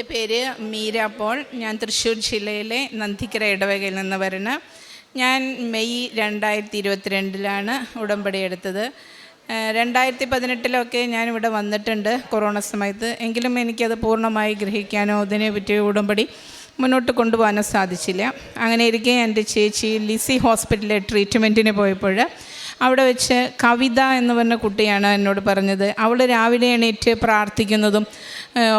എന്റെ പേര് മീര പോൾ. ഞാൻ തൃശ്ശൂർ ജില്ലയിലെ നന്ദിക്കര ഇടവകയിൽ നിന്ന് വരുന്ന. ഞാൻ മെയ് രണ്ടായിരത്തി ഇരുപത്തിരണ്ടിലാണ് ഉടമ്പടി എടുത്തത്. രണ്ടായിരത്തി പതിനെട്ടിലൊക്കെ ഞാൻ ഇവിടെ വന്നിട്ടുണ്ട് കൊറോണ സമയത്ത്. എങ്കിലും എനിക്കത് പൂർണമായി ഗ്രഹിക്കാനോ അതിനെ പറ്റി ഉടമ്പടി മുന്നോട്ട് കൊണ്ടുപോകാനോ സാധിച്ചില്ല. അങ്ങനെ ഇരിക്കെ എന്റെ ചേച്ചി ലിസി ഹോസ്പിറ്റലിലെ ട്രീറ്റ്മെന്റിന് പോയപ്പോൾ അവിടെ വെച്ച് കവിത എന്ന് പറഞ്ഞ കുട്ടിയാണ് എന്നോട് പറഞ്ഞത്. അവൾ രാവിലെ എണീറ്റ് പ്രാർത്ഥിക്കുന്നതും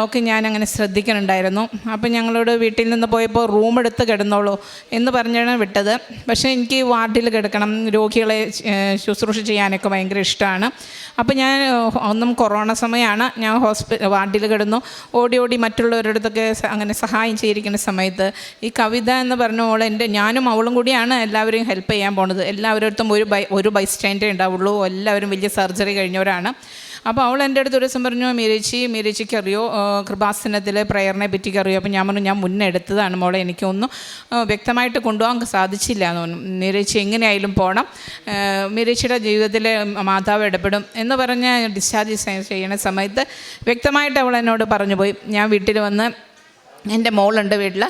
ഒക്കെ ഞാൻ അങ്ങനെ ശ്രദ്ധിക്കുന്നുണ്ടായിരുന്നു അപ്പം ഞങ്ങളോട് വീട്ടിൽ നിന്ന് പോയപ്പോൾ റൂം എടുത്ത് കിടന്നോളൂ എന്ന് പറഞ്ഞാണ് വിട്ടത്. പക്ഷേ എനിക്ക് വാർഡിൽ കിടക്കണം രോഗികളെ ശുശ്രൂഷ ചെയ്യാനൊക്കെ ഭയങ്കര ഇഷ്ടമാണ്. അപ്പം ഞാൻ ഒന്നും കൊറോണ സമയമാണ് ഞാൻ ഹോസ്പി വാർഡിൽ കിടന്നു. ഓടി ഓടി മറ്റുള്ളവരുടെ അങ്ങനെ സഹായം ചെയ്തിരിക്കുന്ന സമയത്ത് ഈ കവിത എന്ന് പറഞ്ഞ മോൾ എന്റെ ഞാനും അവളും കൂടിയാണ് എല്ലാവരെയും ഹെൽപ്പ് ചെയ്യാൻ പോണത്. എല്ലാവരുടെ ഒരു ബൈ ഒരു ബൈസ്റ്റാൻഡേ ഉണ്ടാവുള്ളൂ. എല്ലാവരും വലിയ സർജറി കഴിഞ്ഞവരാണ്. അപ്പോൾ അവൾ എന്റെ അടുത്ത് ഒരു ദിവസം പറഞ്ഞു മീരച്ചി മീരേച്ചിക്ക് അറിയോ? ആ, കൃപാസനത്തിലെ പ്രയറിനെ പറ്റിക്ക് അറിയോ? അപ്പോൾ ഞാൻ പറഞ്ഞു ഞാൻ മുന്നേ എടുത്തതാണ് മോളെ എനിക്കൊന്നും വ്യക്തമായിട്ട് കൊണ്ടുപോകാൻ സാധിച്ചില്ല. എന്ന് പറഞ്ഞു. മീരച്ചി എങ്ങനെയായാലും പോകണം മീരച്ചിയുടെ ജീവിതത്തിൽ മാതാവ് ഇടപെടും. എന്ന് പറഞ്ഞ് ഡിസ്ചാർജ് ചെയ്യുന്ന സമയത്ത് വ്യക്തമായിട്ട് അവൾ എന്നോട് പറഞ്ഞു പോയി. ഞാൻ വീട്ടിൽ വന്ന് എന്റെ മോളുണ്ട് വീട്ടിൽ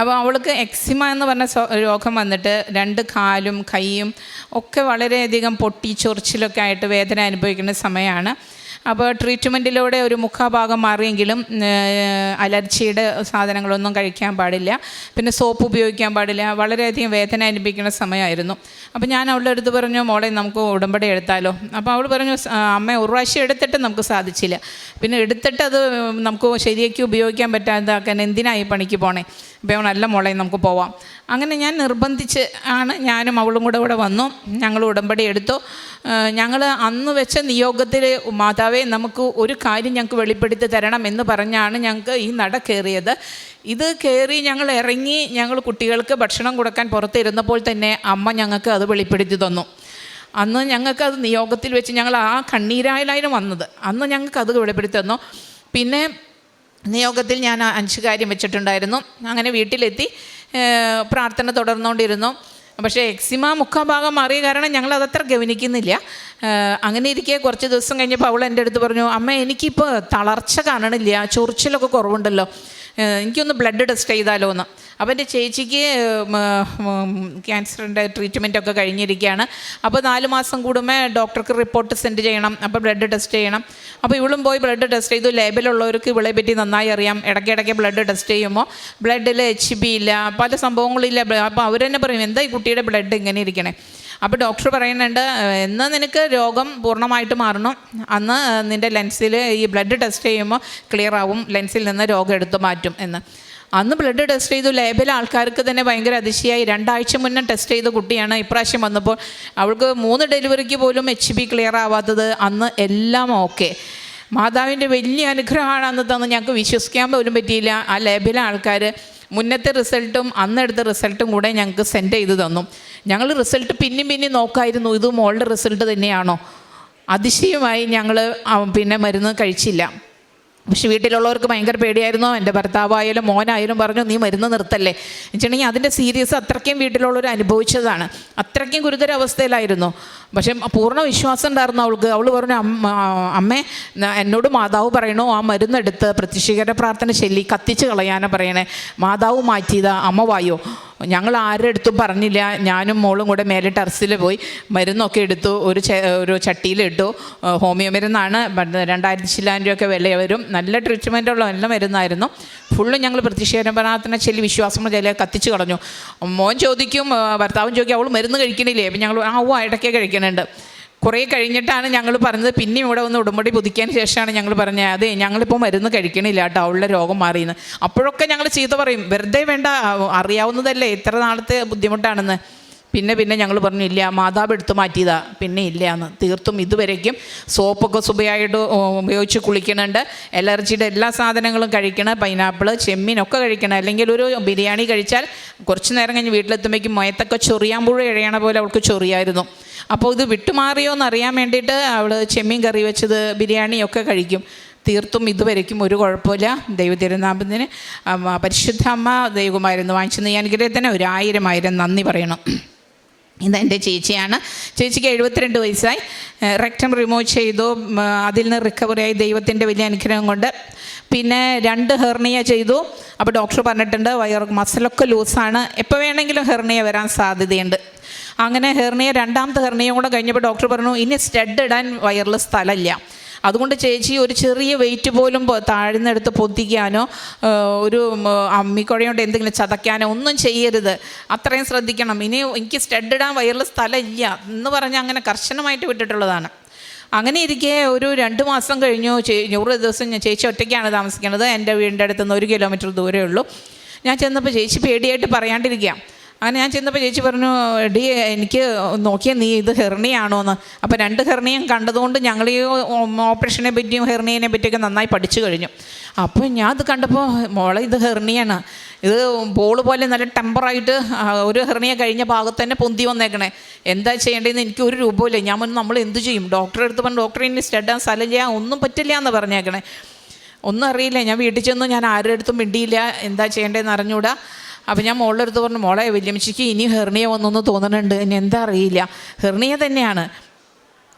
അപ്പോൾ അവൾക്ക് എക്സിമ എന്ന് പറഞ്ഞ രോഗം വന്നിട്ട് രണ്ട് കാലും കൈയും ഒക്കെ വളരെയധികം പൊട്ടി ചൊറിച്ചിലൊക്കെ ആയിട്ട് വേദന അനുഭവിക്കുന്ന സമയമാണ്. അപ്പോൾ ട്രീറ്റ്മെന്റിലൂടെ ഒരു മുഖഭാഗം മാറിയെങ്കിലും അലർജിയുടെ സാധനങ്ങളൊന്നും കഴിക്കാൻ പാടില്ല. പിന്നെ സോപ്പ് ഉപയോഗിക്കാൻ പാടില്ല. വളരെയധികം വേദന അനുഭവിക്കുന്ന സമയമായിരുന്നു. അപ്പോൾ ഞാൻ അവളുടെ അടുത്ത് പറഞ്ഞു മോളെ നമുക്ക് ഉടമ്പടി എടുത്താലോ? അപ്പോൾ അവൾ പറഞ്ഞു "സ- ആ, അമ്മ ഒരു പ്രാവശ്യം എടുത്തിട്ട് നമുക്ക് സാധിച്ചില്ല. പിന്നെ എടുത്തിട്ട് അത് നമുക്ക് ശരിയാക്കി ഉപയോഗിക്കാൻ പറ്റാതാക്കാൻ എന്തിനായി പണിക്ക് പോണേ? നല്ല മോളെ നമുക്ക് പോവാം. അങ്ങനെ ഞാൻ നിർബന്ധിച്ച് ആണ് ഞാനും അവളും കൂടെ ഇവിടെ വന്നു. ഞങ്ങൾ ഉടമ്പടി എടുത്തു. ഞങ്ങൾ അന്ന് വെച്ച നിയോഗത്തിൽ മാതാവേ നമുക്ക് ഒരു കാര്യം ഞങ്ങൾക്ക് വെളിപ്പെടുത്തി തരണം എന്ന് പറഞ്ഞാണ് ഞങ്ങൾക്ക് ഈ നട കയറിയത്. ഇത് കയറി ഞങ്ങൾ ഇറങ്ങി ഞങ്ങൾ കുട്ടികൾക്ക് ഭക്ഷണം കൊടുക്കാൻ പുറത്തിരുന്നപ്പോൾ തന്നെ അമ്മ ഞങ്ങൾക്ക് അത് വെളിപ്പെടുത്തി തന്നു. അന്ന് ഞങ്ങൾക്ക് അത് നിയോഗത്തിൽ വെച്ച് ഞങ്ങൾ ആ കണ്ണീരായാലും വന്നത്. അന്ന് ഞങ്ങൾക്ക് അത് വെളിപ്പെടുത്തി തന്നു. പിന്നെ നിയോഗത്തിൽ ഞാൻ അഞ്ച് കാര്യം വെച്ചിട്ടുണ്ടായിരുന്നു. അങ്ങനെ വീട്ടിലെത്തി പ്രാർത്ഥന തുടർന്നുകൊണ്ടിരുന്നു പക്ഷേ എക്സിമ മുഖഭാഗം മാറിയ കാരണം ഞങ്ങൾ അതത്ര ഗവനിക്കുന്നില്ല അങ്ങനെ ഇരിക്കെ കുറച്ച് ദിവസം കഴിഞ്ഞപ്പോൾ അവൾ എന്റെ അടുത്ത് പറഞ്ഞു അമ്മ എനിക്കിപ്പോൾ തളർച്ച കാണണില്ല ചൊറിച്ചിലൊക്കെ കുറവുണ്ടല്ലോ. എനിക്കൊന്ന് ബ്ലഡ് ടെസ്റ്റ് ചെയ്താലോ എന്ന് അപ്പോൾ എന്റെ ചേച്ചിക്ക് ക്യാൻസറിന്റെ ട്രീറ്റ്മെന്റൊക്കെ കഴിഞ്ഞിരിക്കുകയാണ്. അപ്പോൾ നാല് മാസം കൂടുമ്പോൾ ഡോക്ടർക്ക് റിപ്പോർട്ട് സെൻഡ് ചെയ്യണം അപ്പോൾ ബ്ലഡ് ടെസ്റ്റ് ചെയ്യണം. അപ്പോൾ ഇവളും പോയി ബ്ലഡ് ടെസ്റ്റ് ചെയ്തു. ലേബലുള്ളവർക്ക് ഇവളെ പറ്റി നന്നായി അറിയാം. ഇടയ്ക്കിടയ്ക്ക് ബ്ലഡ് ടെസ്റ്റ് ചെയ്യുമ്പോൾ ബ്ലഡിൽ എച്ച് ബി ഇല്ല പല സംഭവങ്ങളില്ല. അപ്പോൾ അവർ തന്നെ പറയും എന്താ ഈ കുട്ടിയുടെ ബ്ലഡ് ഇങ്ങനെ ഇരിക്കണേ? അപ്പോൾ ഡോക്ടർ പറയുന്നുണ്ട് എന്ന് നിനക്ക് രോഗം പൂർണമായിട്ട് മാറണം. അന്ന് നിന്റെ ലെൻസിൽ ഈ ബ്ലഡ് ടെസ്റ്റ് ചെയ്യുമ്പോൾ ക്ലിയർ ആവും ലെൻസിൽ നിന്ന് രോഗം എടുത്തു മാറ്റും എന്ന്. അന്ന് ബ്ലഡ് ടെസ്റ്റ് ചെയ്തു. ലേബിലെ ആൾക്കാർക്ക് തന്നെ ഭയങ്കര അതിശയായി. രണ്ടാഴ്ച മുന്നേ ടെസ്റ്റ് ചെയ്ത കുട്ടിയാണ്. ഇപ്രാവശ്യം വന്നപ്പോൾ അവൾക്ക് മൂന്ന് ഡെലിവറിക്ക് പോലും എച്ച് ബി ക്ലിയർ ആവാത്തത് അന്ന് എല്ലാം ഓക്കെ മാതാവിന്റെ വലിയ അനുഗ്രഹമാണ് അന്ന് തന്ന് ഞങ്ങൾക്ക് വിശ്വസിക്കാൻ പോലും പറ്റിയില്ല. ആ ലേബിലെ ആൾക്കാർ മുന്നത്തെ റിസൾട്ടും അന്നെടുത്ത റിസൾട്ടും കൂടെ ഞങ്ങൾക്ക് സെൻഡ് ചെയ്ത് തന്നു. ഞങ്ങൾ റിസൾട്ട് പിന്നെയും പിന്നെയും നോക്കായിരുന്നു. ഇത് മോളുടെ റിസൾട്ട് തന്നെയാണോ? അതിശയമായി ഞങ്ങൾ പിന്നെ മരുന്ന് കഴിച്ചില്ല. പക്ഷെ വീട്ടിലുള്ളവർക്ക് ഭയങ്കര പേടിയായിരുന്നു? എന്റെ ഭർത്താവായാലും മോനായാലും പറഞ്ഞു നീ മരുന്ന് നിർത്തല്ലേ? വെച്ചിട്ടുണ്ടെങ്കിൽ അതിന്റെ സീരിയസ് അത്രയ്ക്കും വീട്ടിലുള്ളവർ അനുഭവിച്ചതാണ്. അത്രയ്ക്കും ഗുരുതര അവസ്ഥയിലായിരുന്നു പക്ഷെ പൂർണ വിശ്വാസം ഉണ്ടായിരുന്നു അവൾക്ക്. അവൾ പറഞ്ഞു അമ്മ എന്നോട് മാതാവ് പറയണു ആ മരുന്നെടുത്ത് പ്രത്യക്ഷീകര പ്രാർത്ഥന ചൊല്ലി കത്തിച്ച് കളയാനാണ് പറയണേ. മാതാവ് മാറ്റിയതാ അമ്മ വായോ? ഞങ്ങൾ ആരുടെ അടുത്തും പറഞ്ഞില്ല. ഞാനും മോളും കൂടെ മേലെ ടെറസിൽ പോയി മരുന്നൊക്കെ എടുത്തു. ഒരു ഒരു ചട്ടിയിലിട്ടു. ഹോമിയോ മരുന്നാണ്. രണ്ടായിരത്തി ചില്ലായിരം രൂപയൊക്കെ വില വരും. നല്ല ട്രീറ്റ്മെന്റുള്ള നല്ല മരുന്നായിരുന്നു. ഫുള്ള് ഞങ്ങൾ പ്രതിഷേധം പ്രാർത്ഥന ചെല്ലി വിശ്വാസം ചെല്ലി കത്തിച്ച് കളഞ്ഞു. മോൻ ചോദിക്കും ഭർത്താവും ചോദിക്കും അവൾ മരുന്ന് കഴിക്കണില്ലേ? അപ്പം ഞങ്ങൾ ആ ഓ ഇടയ്ക്കേ കഴിക്കുന്നുണ്ട് കുറേ കഴിഞ്ഞിട്ടാണ് ഞങ്ങൾ പറഞ്ഞത്. പിന്നെയും ഇവിടെ ഒന്ന് ഉടമ്പടി പുതുക്കിയതിന് ശേഷമാണ് ഞങ്ങൾ പറഞ്ഞത്. അതെ ഞങ്ങളിപ്പോൾ മരുന്ന് കഴിക്കണില്ല കേട്ടോ അവളുടെ രോഗം മാറിയെന്ന്. അപ്പോഴൊക്കെ ഞങ്ങൾ ചീത്ത പറയും. വെറുതെ വേണ്ട അറിയാവുന്നതല്ലേ ഇത്ര നാളത്തെ ബുദ്ധിമുട്ടാണെന്ന്. പിന്നെ പിന്നെ ഞങ്ങൾ പറഞ്ഞു ഇല്ല മാതാവ് എടുത്തു മാറ്റിയതാ. പിന്നെ ഇല്ല എന്ന്. തീർത്തും ഇതുവരേക്കും സോപ്പൊക്കെ സുബയായിട്ട് ഉപയോഗിച്ച് കുളിക്കുന്നുണ്ട്. അലർജിയുടെ എല്ലാ സാധനങ്ങളും കഴിക്കണം പൈനാപ്പിൾ ചെമ്മീനൊക്കെ കഴിക്കണം അല്ലെങ്കിൽ ഒരു ബിരിയാണി കഴിച്ചാൽ കുറച്ച് നേരം കഴിഞ്ഞ് വീട്ടിലെത്തുമ്പോഴേക്കും മയത്തൊക്കെ ചൊറിയാമ്പുഴ ഇഴയണ പോലെ അവൾക്ക് ചൊറിയായിരുന്നു. അപ്പോൾ ഇത് വിട്ടുമാറിയോ എന്ന് അറിയാൻ വേണ്ടിയിട്ട് അവൾ ചെമ്മീൻ കറി വെച്ചത് ബിരിയാണിയൊക്കെ കഴിക്കും. തീർത്തും ഇതുവരയ്ക്കും ഒരു കുഴപ്പമില്ല. ദൈവ തിരുനാമത്തിന് പരിശുദ്ധ അമ്മ ദൈവമായിരുന്നു വാങ്ങിച്ചു നീ അനുഗ്രഹത്തിന് ഒരായിരമായിരം നന്ദി പറയണം. ഇതെന്റെ ചേച്ചിയാണ്. ചേച്ചിക്ക് എഴുപത്തിരണ്ട് വയസ്സായി. റെക്ടം റിമൂവ് ചെയ്തു. അതിൽ നിന്ന് റിക്കവറിയായി ദൈവത്തിന്റെ വലിയ അനുഗ്രഹം കൊണ്ട്. പിന്നെ രണ്ട് ഹെർണിയ ചെയ്തു. അപ്പോൾ ഡോക്ടർ പറഞ്ഞിട്ടുണ്ട് വയർ മസിലൊക്കെ ലൂസാണ് എപ്പോൾ വേണമെങ്കിലും ഹെർണിയ വരാൻ സാധ്യതയുണ്ട്. അങ്ങനെ ഹെർണിയ രണ്ടാമത്തെ ഹെർണിയ കൂടെ കഴിഞ്ഞപ്പോൾ ഡോക്ടർ പറഞ്ഞു ഇനി സ്റ്റഡ് ഇടാൻ വയറിൽ സ്ഥലമില്ല. അതുകൊണ്ട് ചേച്ചി ഒരു ചെറിയ വെയിറ്റ് പോലും താഴ്ന്നെടുത്ത് പൊത്തിക്കാനോ ഒരു അമ്മിക്കുഴയോണ്ട് എന്തെങ്കിലും ചതയ്ക്കാനോ ഒന്നും ചെയ്യരുത്. അത്രയും ശ്രദ്ധിക്കണം. ഇനി എനിക്ക് സ്റ്റഡ് ഇടാൻ വയറിൽ സ്ഥലമില്ല എന്ന് പറഞ്ഞ് അങ്ങനെ കർശനമായിട്ട് വിട്ടിട്ടുള്ളതാണ്. അങ്ങനെ ഇരിക്കെ ഒരു രണ്ട് മാസം കഴിഞ്ഞു. നൂറ് ദിവസം ഞാൻ ചേച്ചി ഒറ്റയ്ക്കാണ് താമസിക്കുന്നത്. എന്റെ വീടിന്റെ അടുത്തുനിന്ന് ഒരു കിലോമീറ്റർ ദൂരമേ ഉള്ളൂ. ഞാൻ ചെന്നപ്പോൾ ചേച്ചി പേടിയായിട്ട് പറയാണ്ടിരിക്കുക അങ്ങനെ ഞാൻ ചെന്നപ്പോൾ ചേച്ചി പറഞ്ഞു ഡി എനിക്ക് നോക്കിയാൽ നീ ഇത് ഹെർണിയാണോ എന്ന് അപ്പോൾ രണ്ട് ഹെർണിയും കണ്ടതുകൊണ്ട് ഞങ്ങൾ ഈ ഓപ്പറേഷനെ പറ്റിയും ഹെർണിയനെ പറ്റിയൊക്കെ നന്നായി പഠിച്ചു കഴിഞ്ഞു. അപ്പോൾ ഞാൻ അത് കണ്ടപ്പോൾ മോളെ ഇത് ഹെർണിയാണ്. ഇത് ബോൾ പോലെ നല്ല ടെമ്പറായിട്ട് ഒരു ഹെർണിയ കഴിഞ്ഞ ഭാഗത്ത് തന്നെ പൊന്തി വന്നേക്കണേ. എന്താ ചെയ്യേണ്ടതെന്ന് എനിക്ക് ഒരു രൂപമില്ല ഞാൻ പറഞ്ഞു നമ്മൾ എന്ത് ചെയ്യും? ഡോക്ടറെ അടുത്ത് പറഞ്ഞു ഡോക്ടറെ ഇനി സ്റ്റഡാൻ ചെയ്യാൻ ഒന്നും പറ്റില്ല എന്ന് പറഞ്ഞേക്കണേ. ഒന്നും അറിയില്ല. ഞാൻ വീട്ടിൽ ചെന്നു ഞാൻ ആരുടെ അടുത്തും മിണ്ടിയില്ല. എന്താ ചെയ്യേണ്ടതെന്ന് അറിഞ്ഞൂടാ. അപ്പോൾ ഞാൻ മോളുടെ അടുത്ത് പറഞ്ഞു മോളെ വല്യമ്മച്ചിക്ക് ഇനി ഹെർണിയ വന്നൊന്ന് തോന്നുന്നുണ്ട്. ഇനി എന്താ അറിയില്ല. ഹെർണിയ തന്നെയാണ്.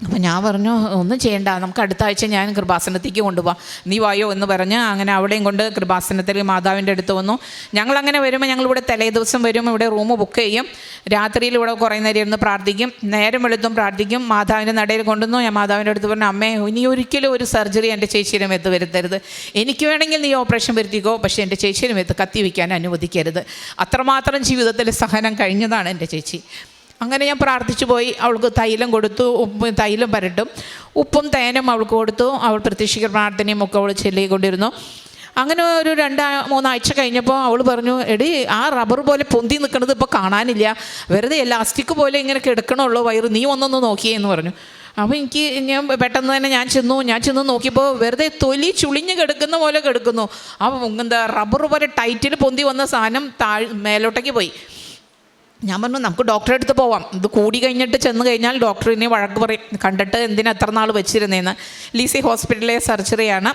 അപ്പോൾ ഞാൻ പറഞ്ഞു ഒന്നും ചെയ്യണ്ട നമുക്ക് അടുത്ത ആഴ്ച ഞാൻ കൃപാസനത്തേക്ക് കൊണ്ടുപോകാം നീ വായോ? എന്ന് പറഞ്ഞ് അങ്ങനെ അവിടെയും കൊണ്ട് കൃപാസനത്തിൽ മാതാവിന്റെ അടുത്ത് വന്നു. ഞങ്ങൾ അങ്ങനെ വരുമ്പോൾ ഞങ്ങൾ ഇവിടെ തലേ ദിവസം വരും ഇവിടെ റൂം ബുക്ക് ചെയ്യും. രാത്രിയിൽ ഇവിടെ കുറേ നേരം ഇരുന്ന് പ്രാർത്ഥിക്കും. നേരം വെളുത്തും പ്രാർത്ഥിക്കും. മാതാവിന്റെ നടയിൽ കൊണ്ടുവന്നു. ഞാൻ മാതാവിന്റെ അടുത്ത് പറഞ്ഞു അമ്മേ ഇനി ഒരിക്കലും ഒരു സർജറി എന്റെ ചേച്ചിയുടെ മേത്ത് വരുത്തരുത്. എനിക്ക് വേണമെങ്കിൽ നീ ഓപ്പറേഷൻ വരുത്തിക്കോ പക്ഷേ എന്റെ ചേച്ചിയുടെ മേത്ത് കത്തി വയ്ക്കാൻ അനുവദിക്കരുത്. അത്രമാത്രം ജീവിതത്തിൽ സഹനം കഴിഞ്ഞതാണ് എന്റെ ചേച്ചി. അങ്ങനെ ഞാൻ പ്രാർത്ഥിച്ചു പോയി. അവൾക്ക് തൈലം കൊടുത്തു ഉപ്പും തൈലം പരട്ടും. ഉപ്പും തേനും അവൾക്ക് കൊടുത്തു. അവൾ പ്രത്യക്ഷിക്ക പ്രാർത്ഥനയും ഒക്കെ അവൾ ചൊല്ലിക്കൊണ്ടിരുന്നു. അങ്ങനെ ഒരു രണ്ടാ മൂന്നാഴ്ച കഴിഞ്ഞപ്പോൾ അവൾ പറഞ്ഞു എടി ആ റബ്ബർ പോലെ പൊന്തി നിൽക്കുന്നത് ഇപ്പോൾ കാണാനില്ല. വെറുതെ എലാസ്റ്റിക് പോലെ ഇങ്ങനെ കിടക്കണുള്ളൂ വയറ്. നീ ഒന്നൊന്ന് നോക്കിയേ എന്ന് പറഞ്ഞു. അപ്പോൾ എനിക്ക് ഞാൻ പെട്ടെന്ന് തന്നെ ഞാൻ ചെന്നു. ഞാൻ ചെന്ന് നോക്കിയപ്പോൾ വെറുതെ തൊലി ചുളിഞ്ഞ് കിടക്കുന്ന പോലെ കിടക്കുന്നു. ആ എന്താ റബ്ബർ പോലെ ടൈറ്റിൽ പൊന്തി വന്ന സാധനം താഴ് മേലോട്ടേക്ക് പോയി. ഞാൻ പറഞ്ഞു നമുക്ക് ഡോക്ടറെ അടുത്ത് പോവാം. ഇത് കൂടി കഴിഞ്ഞിട്ട് ചെന്ന് കഴിഞ്ഞാൽ ഡോക്ടറിനെ വഴക്ക് പറയും. കണ്ടിട്ട് എന്തിനാ എത്ര നാൾ വെച്ചിരുന്നേന്ന്. ലീസി ഹോസ്പിറ്റലിലെ സർജറിയാണ്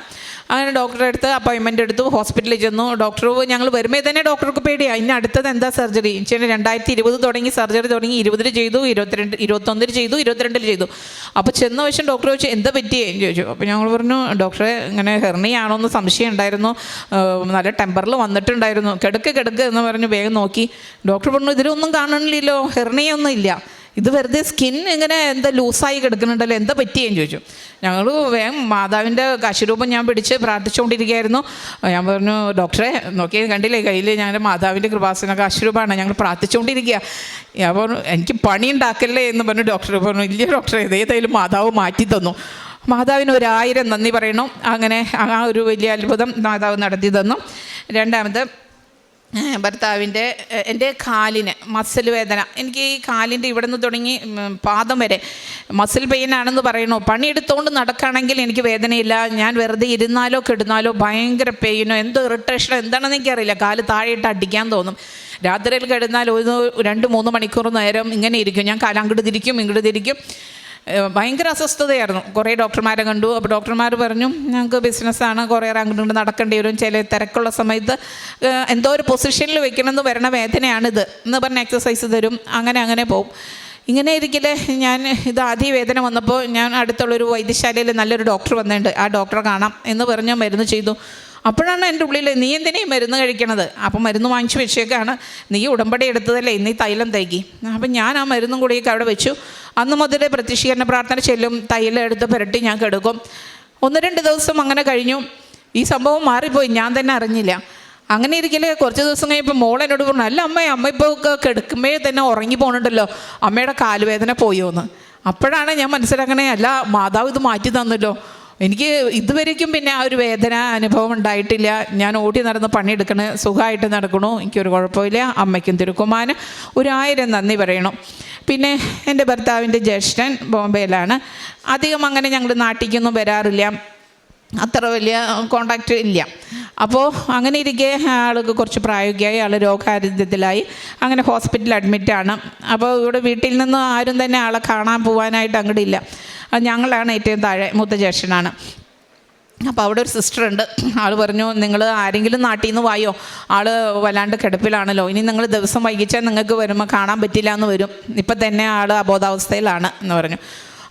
അങ്ങനെ ഡോക്ടറെ അടുത്ത് അപ്പോയിൻമെന്റ് എടുത്തു. ഹോസ്പിറ്റലിൽ ചെന്നു. ഡോക്ടർ ഞങ്ങൾ വരുമ്പോൾ തന്നെ ഡോക്ടർക്ക് പേടിയാണ് ഇനി അടുത്തത് എന്താ സർജറി ചേട്ടൻ രണ്ടായിരത്തി ഇരുപത് തുടങ്ങി സർജറി തുടങ്ങി ഇരുപതിൽ ചെയ്തു ഇരുപത്തിരണ്ട് ഇരുപത്തൊന്നിൽ ചെയ്തു ഇരുപത്തിരണ്ടിൽ ചെയ്തു. അപ്പോൾ ചെന്ന വശം ഡോക്ടർ ചോദിച്ചു എന്താ പറ്റിയേ? ചോദിച്ചു. അപ്പോൾ ഞങ്ങൾ പറഞ്ഞു ഡോക്ടറെ ഇങ്ങനെ ഹെർണിയാണോ എന്ന് സംശയം ഉണ്ടായിരുന്നു. നല്ല ടെമ്പറിൽ വന്നിട്ടുണ്ടായിരുന്നു. കിടക്ക് കിടക്ക് എന്ന് പറഞ്ഞ് വേഗം നോക്കി. ഡോക്ടർ പറഞ്ഞു ഇതിലൊന്നും കാണണില്ലല്ലോ ഹെർണിയൊന്നും ഇല്ല ഇത് വെറുതെ സ്കിൻ ഇങ്ങനെ എന്താ ലൂസായി കിടക്കുന്നുണ്ടല്ലോ എന്താ പറ്റിയെന്ന് ചോദിച്ചു. ഞങ്ങൾ വേഗം മാതാവിന്റെ കാശിരൂപം ഞാൻ പിടിച്ച് പ്രാർത്ഥിച്ചുകൊണ്ടിരിക്കുകയായിരുന്നു. ഞാൻ പറഞ്ഞു ഡോക്ടറെ നോക്കി കണ്ടില്ലേ കയ്യിൽ ഞങ്ങളുടെ മാതാവിന്റെ കൃപാസന കാശിരൂപമാണ് ഞങ്ങൾ പ്രാർത്ഥിച്ചുകൊണ്ടിരിക്കുക. ഞാൻ പറഞ്ഞു എനിക്ക് പണി ഉണ്ടാക്കല്ലേ? എന്ന് പറഞ്ഞു ഡോക്ടർ പറഞ്ഞു ഇല്ല ഡോക്ടറെ ഏതായാലും മാതാവ് മാറ്റി തന്നു. മാതാവിന് ഒരായിരം നന്ദി പറയണം. അങ്ങനെ ആ ഒരു വലിയ അത്ഭുതം മാതാവ് നടത്തി തന്നു. രണ്ടാമത് ഭർത്താവിന്റെ എന്റെ കാലിന് മസിൽ വേദന. എനിക്ക് ഈ കാലിന്റെ ഇവിടെ നിന്ന് തുടങ്ങി പാദം വരെ മസിൽ പെയിൻ ആണെന്ന് പറയണു പണിയെടുത്തുകൊണ്ട് നടക്കുകയാണെങ്കിൽ എനിക്ക് വേദനയില്ല. ഞാൻ വെറുതെ ഇരുന്നാലോ കിടന്നാലോ ഭയങ്കര പെയിനോ എന്തോ ഇറിറ്റേഷനോ എന്താണെന്ന് എനിക്കറിയില്ല. കാൽ താഴെയിട്ട് അടിക്കാൻ തോന്നും. രാത്രിയിൽ കിടന്നാൽ ഒരു രണ്ട് മൂന്ന് മണിക്കൂർ നേരം ഇങ്ങനെ ഇരിക്കും. ഞാൻ കാലങ്ങോട്ട് തിരിക്കും ഇങ്ങോട്ട് തിരിക്കും. ഭയങ്കര അസ്വസ്ഥതയായിരുന്നു. കുറേ ഡോക്ടർമാരെ കണ്ടു. അപ്പോൾ ഡോക്ടർമാർ പറഞ്ഞു ഞങ്ങൾക്ക് ബിസിനസ്സാണ് കുറേ അങ്ങോട്ട് നടക്കേണ്ടി വരും. ചില തിരക്കുള്ള സമയത്ത് എന്തോ ഒരു പൊസിഷനിൽ വെക്കണമെന്ന് വരണ വേദനയാണിത്. എന്ന് പറഞ്ഞ എക്സസൈസ് തരും. അങ്ങനെ അങ്ങനെ പോകും ഇങ്ങനെ ഇരിക്കലെ ഞാൻ ഇത് ആദ്യ വേദന വന്നപ്പോൾ ഞാൻ അടുത്തുള്ളൊരു വൈദ്യശാലയിൽ നല്ലൊരു ഡോക്ടർ വന്നിട്ടുണ്ട്. ആ ഡോക്ടറെ കാണാം എന്ന് പറഞ്ഞ് മരുന്ന് ചെയ്തു. അപ്പോഴാണ് എന്റെ ഉള്ളിൽ നീ എന്തിനേ മരുന്ന് കഴിക്കണത്? അപ്പം മരുന്ന് വാങ്ങിച്ചു വെച്ചേക്കാണ്. നീ ഉടമ്പടി എടുത്തതല്ലേ നീ തൈലം തൈകി. അപ്പം ഞാൻ ആ മരുന്നും കൂടിയൊക്കെ അവിടെ വെച്ചു. അന്ന് മുതലേ പ്രത്യക്ഷീകരണ പ്രാർത്ഥന ചെല്ലും തൈലം എടുത്ത് പുരട്ടി ഞാൻ കിടക്കും. ഒന്ന് രണ്ട് ദിവസം അങ്ങനെ കഴിഞ്ഞു. ഈ സംഭവം മാറിപ്പോയി ഞാൻ തന്നെ അറിഞ്ഞില്ല. അങ്ങനെ ഇരിക്കലേ കുറച്ച് ദിവസം കഴിഞ്ഞപ്പോൾ മോൾ എന്നോട് പറഞ്ഞു അല്ല അമ്മ അമ്മ ഇപ്പോൾ കിടക്കുമ്പോഴേ തന്നെ ഉറങ്ങി പോകണുണ്ടല്ലോ അമ്മയുടെ കാലുവേദന പോയോ എന്ന് അപ്പോഴാണ് ഞാൻ മനസ്സിലാക്കണേ അല്ല മാതാവ് ഇത് മാറ്റി തന്നല്ലോ. എനിക്ക് ഇതുവരേക്കും പിന്നെ ആ ഒരു വേദന അനുഭവം ഉണ്ടായിട്ടില്ല. ഞാൻ ഓടി നടന്ന് പണിയെടുക്കണ സുഖമായിട്ട് നടക്കണു. എനിക്കൊരു കുഴപ്പമില്ല. അമ്മയ്ക്കും തിരുക്കുമാനും. ഒരു ആയിരം നന്ദി പറയണം. പിന്നെ എന്റെ ഭർത്താവിന്റെ ജ്യേഷ്ഠൻ ബോംബെയിലാണ്. അധികം അങ്ങനെ ഞങ്ങൾ നാട്ടിലേക്കൊന്നും വരാറില്ല. അത്ര വലിയ കോണ്ടാക്റ്റ് ഇല്ല. അപ്പോൾ അങ്ങനെ ഇരിക്കെ ആൾക്ക് കുറച്ച് പ്രായോഗികമായി ആൾ രോഗാരോഗ്യത്തിലായി. അങ്ങനെ ഹോസ്പിറ്റലിൽ അഡ്മിറ്റാണ് അപ്പോൾ ഇവിടെ വീട്ടിൽ നിന്ന് ആരും തന്നെ ആളെ കാണാൻ പോകാനായിട്ട് അങ്ങോട്ട് ഇല്ല. അത് ഞങ്ങളാണ് ഏറ്റവും താഴെ മൂത്ത ജ്യേഷ്ഠനാണ് അപ്പോൾ അവിടെ ഒരു സിസ്റ്റർ ഉണ്ട് ആൾ പറഞ്ഞു നിങ്ങൾ ആരെങ്കിലും നാട്ടിൽ നിന്ന് വായോ? ആൾ വല്ലാണ്ട് കിടപ്പിലാണല്ലോ. ഇനി നിങ്ങൾ ദിവസം വൈകിച്ചാൽ നിങ്ങൾക്ക് വരുമ്പോൾ കാണാൻ പറ്റില്ല എന്ന് വരും. ഇപ്പം തന്നെ ആൾ അബോധാവസ്ഥയിലാണ് എന്ന് പറഞ്ഞു.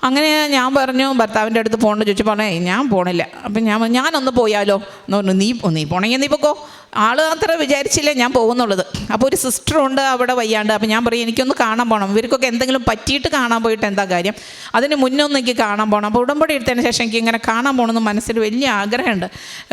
അങ്ങനെ ഞാൻ പറഞ്ഞു ഭർത്താവിന്റെ അടുത്ത് പോകണമെന്ന് ചോദിച്ചു. പറഞ്ഞേ ഞാൻ പോണില്ല. അപ്പം ഞാൻ ഞാനൊന്ന് പോയാലോ? എന്ന് പറഞ്ഞു നീ നീ പോണെങ്കിൽ നീ പൊക്കോ. ആൾ അത്ര വിചാരിച്ചില്ല ഞാൻ പോകുന്നുള്ളത്. അപ്പോൾ ഒരു സിസ്റ്ററുണ്ട് അവിടെ വയ്യാണ്ട്. അപ്പം ഞാൻ പറയും എനിക്കൊന്ന് കാണാൻ പോകണം ഇവർക്കൊക്കെ എന്തെങ്കിലും പറ്റിയിട്ട് കാണാൻ പോയിട്ട് എന്താ കാര്യം? അതിന് മുന്നൊന്നും എനിക്ക് കാണാൻ പോകണം അപ്പോൾ ഉടമ്പടി എടുത്തതിന് ശേഷം എനിക്ക് ഇങ്ങനെ കാണാൻ പോകണമെന്ന് മനസ്സിൽ വലിയ ആഗ്രഹമുണ്ട്.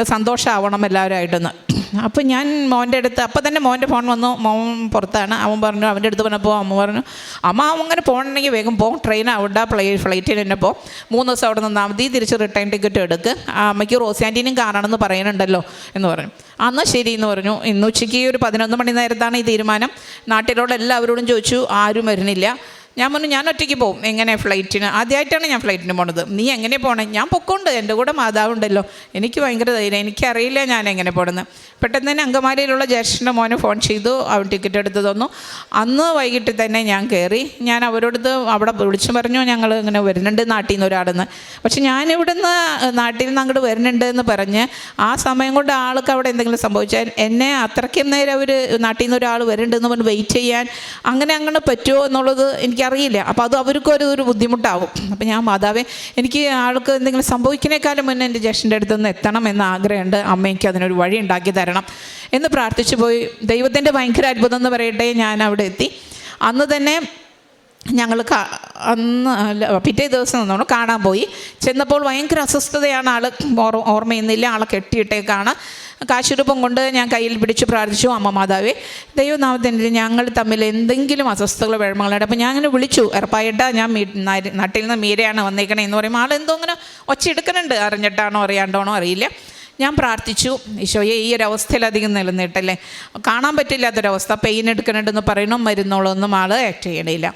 സന്തോഷമാവണം എല്ലാവരുമായിട്ടൊന്ന്. അപ്പോൾ ഞാൻ മോന്റെ അടുത്ത് അപ്പോൾ തന്നെ മോന്റെ ഫോൺ വന്നു. മോൻ പുറത്താണ്. അവൻ പറഞ്ഞു അവന്റെ അടുത്ത് പറഞ്ഞപ്പോൾ അമ്മ പറഞ്ഞു അമ്മ അങ്ങനെ പോകണമെങ്കിൽ വേഗം പോകും ട്രെയിൻ അവിടെ പ്ലേ ഫ്ലൈറ്റിൽ തന്നെ പോ മൂന്ന് ദിവസം അവിടെ നിന്നാൽ മതി തിരിച്ച് റിട്ടേൺ ടിക്കറ്റ് എടുക്ക്. ആ അമ്മയ്ക്ക് റോസാന്റീനും കാണണമെന്ന് പറയുന്നുണ്ടല്ലോ എന്ന് പറഞ്ഞു. അന്ന് ശരി എന്ന് പറഞ്ഞു. ഇന്ന് ഉച്ചയ്ക്ക് ഒരു പതിനൊന്ന് മണി നേരത്താണ് ഈ തീരുമാനം. നാട്ടിലുള്ള എല്ലാവരോടും ചോദിച്ചു ആരും വരുന്നില്ല. ഞാൻ പറഞ്ഞു ഞാൻ ഒറ്റയ്ക്ക് പോകും എങ്ങനെ ഫ്ലൈറ്റിന്? ആദ്യമായിട്ടാണ് ഞാൻ ഫ്ലൈറ്റിന് പോണത്. നീ എങ്ങനെ പോണേ? ഞാൻ പൊക്കോണ്ട് എന്റെ കൂടെ മാതാവുണ്ടല്ലോ. എനിക്ക് ഭയങ്കര ധൈര്യം. എനിക്കറിയില്ല ഞാൻ എങ്ങനെ പോണെന്ന്. പെട്ടെന്ന് തന്നെ അങ്കമാലിയിലുള്ള ജ്യേഷ്ഠന്റെ മോനെ ഫോൺ ചെയ്തു അവൻ ടിക്കറ്റ് എടുത്ത് തന്നു. അന്ന് വൈകിട്ട് തന്നെ ഞാൻ കയറി. ഞാൻ അവരോടത് അവിടെ വിളിച്ചു പറഞ്ഞു ഞങ്ങൾ ഇങ്ങനെ വരുന്നുണ്ട് നാട്ടിൽ നിന്ന് ഒരാടെന്ന് പക്ഷെ ഞാൻ ഇവിടുന്ന് നാട്ടിൽ നിന്ന് അങ്ങോട്ട് വരുന്നുണ്ട് എന്ന് പറഞ്ഞ് ആ സമയം കൊണ്ട് ആൾക്ക് അവിടെ എന്തെങ്കിലും സംഭവിച്ചാൽ എന്നെ അത്രയ്ക്കും നേരം അവർ നാട്ടിൽ നിന്ന് ഒരാൾ വരുന്നുണ്ടെന്ന് പറഞ്ഞ് വെയിറ്റ് ചെയ്യാൻ അങ്ങനെ അങ്ങനെ പറ്റുമോ എന്നുള്ളത് എനിക്കറിയില്ല. അപ്പോൾ അത് അവർക്കും ഒരു ഒരു ബുദ്ധിമുട്ടാവും. അപ്പോൾ ഞാൻ മാതാവേ എനിക്ക് ആൾക്ക് എന്തെങ്കിലും സംഭവിക്കുന്നേക്കാളും മുന്നേ എന്റെ ജ്യേഷ്ഠന്റെ അടുത്തൊന്ന് എത്തണം എന്ന ആഗ്രഹമുണ്ട്. അമ്മയ്ക്ക് അതിനൊരു വഴി ഉണ്ടാക്കി തരണം എന്ന് പ്രാർത്ഥിച്ചു പോയി. ദൈവത്തിന്റെ ഭയങ്കര അത്ഭുതം എന്ന് പറയട്ടെ ഞാൻ അവിടെ എത്തി. അന്ന് തന്നെ ഞങ്ങൾ അന്ന് പിറ്റേ ദിവസം നമ്മൾ കാണാൻ പോയി. ചെന്നപ്പോൾ ഭയങ്കര അസ്വസ്ഥതയാണ് ആൾ ഓർമ്മ ഓർമ്മയുന്നില്ല ആളെ കെട്ടിയിട്ടേക്കാണ്. കാശുരൂപം കൊണ്ട് ഞാൻ കയ്യിൽ പിടിച്ച് പ്രാർത്ഥിച്ചു അമ്മ മാതാവേ ദൈവനാമത്തിന്റെ ഞങ്ങൾ തമ്മിൽ എന്തെങ്കിലും അസ്വസ്ഥതകൾ വിഴമകളുണ്ട് അപ്പോൾ ഞാൻ അങ്ങനെ വിളിച്ചു ഉറപ്പായിട്ട് ഞാൻ നാട്ടിൽ നിന്ന് മീരയാണ് വന്നേക്കണേ എന്ന് പറയുമ്പോൾ ആൾ എന്തോ അങ്ങനെ ഒച്ച എടുക്കുന്നുണ്ട് അറിഞ്ഞിട്ടാണോ അറിയാണ്ടോണോ അറിയില്ല. ഞാൻ പ്രാർത്ഥിച്ചു ഈശോയെ ഈ ഒരു അവസ്ഥയിലധികം നിലനിട്ടല്ലേ കാണാൻ പറ്റില്ലാത്തൊരവസ്ഥ പെയിൻ എടുക്കുന്നുണ്ടെന്ന് പറയണം മരുന്നോളൊന്നും ആൾ ആക്ട് ചെയ്യണില്ല.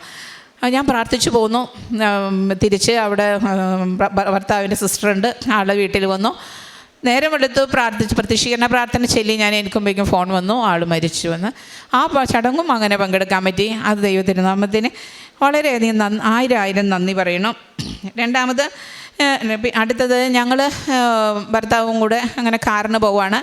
ഞാൻ പ്രാർത്ഥിച്ചു പോന്നു. തിരിച്ച് അവിടെ ഭർത്താവിന്റെ സിസ്റ്ററുണ്ട് ആളുടെ വീട്ടിൽ വന്നു. നേരം എടുത്ത് പ്രാർത്ഥിച്ച്. പ്രത്യക്ഷീകരണ പ്രാർത്ഥന ചൊല്ലി ഞാൻ എനിക്കുമ്പോഴേക്കും ഫോൺ വന്നു ആൾ മരിച്ചു എന്ന്. ആ ചടങ്ങും അങ്ങനെ പങ്കെടുക്കാൻ പറ്റി. അത് ദൈവത്തിരുനാമത്തിന് വളരെയധികം നന്ദി ആയിരം ആയിരം നന്ദി പറയണം. രണ്ടാമത് അടുത്തത് ഞങ്ങൾ ഭർത്താവും കൂടെ അങ്ങനെ കാറിന് പോവാണ്.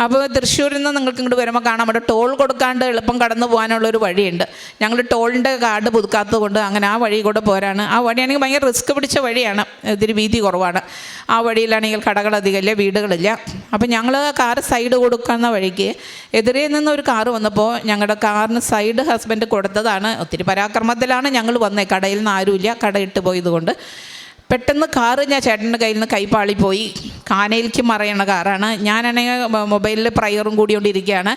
അപ്പോൾ തൃശ്ശൂരിൽ നിന്ന് നിങ്ങൾക്ക് ഇങ്ങോട്ട് വരുമ്പോൾ കാണാം. അവിടെ ടോൾ കൊടുക്കാണ്ട് എളുപ്പം കടന്നു പോകാനുള്ളൊരു വഴിയുണ്ട്. ഞങ്ങൾ ടോളിന്റെ കാർഡ് പുതുക്കാത്തത് കൊണ്ട് അങ്ങനെ ആ വഴി കൂടെ പോരാണ്. ആ വഴിയാണെങ്കിൽ ഭയങ്കര റിസ്ക് പിടിച്ച വഴിയാണ്. ഇതിന് വീതി കുറവാണ്. ആ വഴിയിലാണെങ്കിൽ കടകളധികമില്ല വീടുകളില്ല. അപ്പോൾ ഞങ്ങൾ കാറ് സൈഡ് കൊടുക്കുന്ന വഴിക്ക് എതിരെ നിന്ന് ഒരു കാറ് വന്നപ്പോൾ ഞങ്ങളുടെ കാറിന് സൈഡ് ഹസ്ബൻഡ് കൊടുത്തതാണ്. ഒത്തിരി പരാക്രമത്തിലാണ് ഞങ്ങൾ വന്നത് കടയിൽ നിന്ന് ആരുമില്ല. കട ഇട്ട് പോയതുകൊണ്ട്. പെട്ടെന്ന് കാറ് ഞാൻ ചേട്ടന്റെ കയ്യിൽ നിന്ന് കൈപ്പാളി പോയി കാനയിലേക്ക് മറയണ കാറാണ്. ഞാനാണെങ്കിൽ മൊബൈലിൽ പ്രയറും കൂടിക്കൊണ്ടിരിക്കുകയാണ്.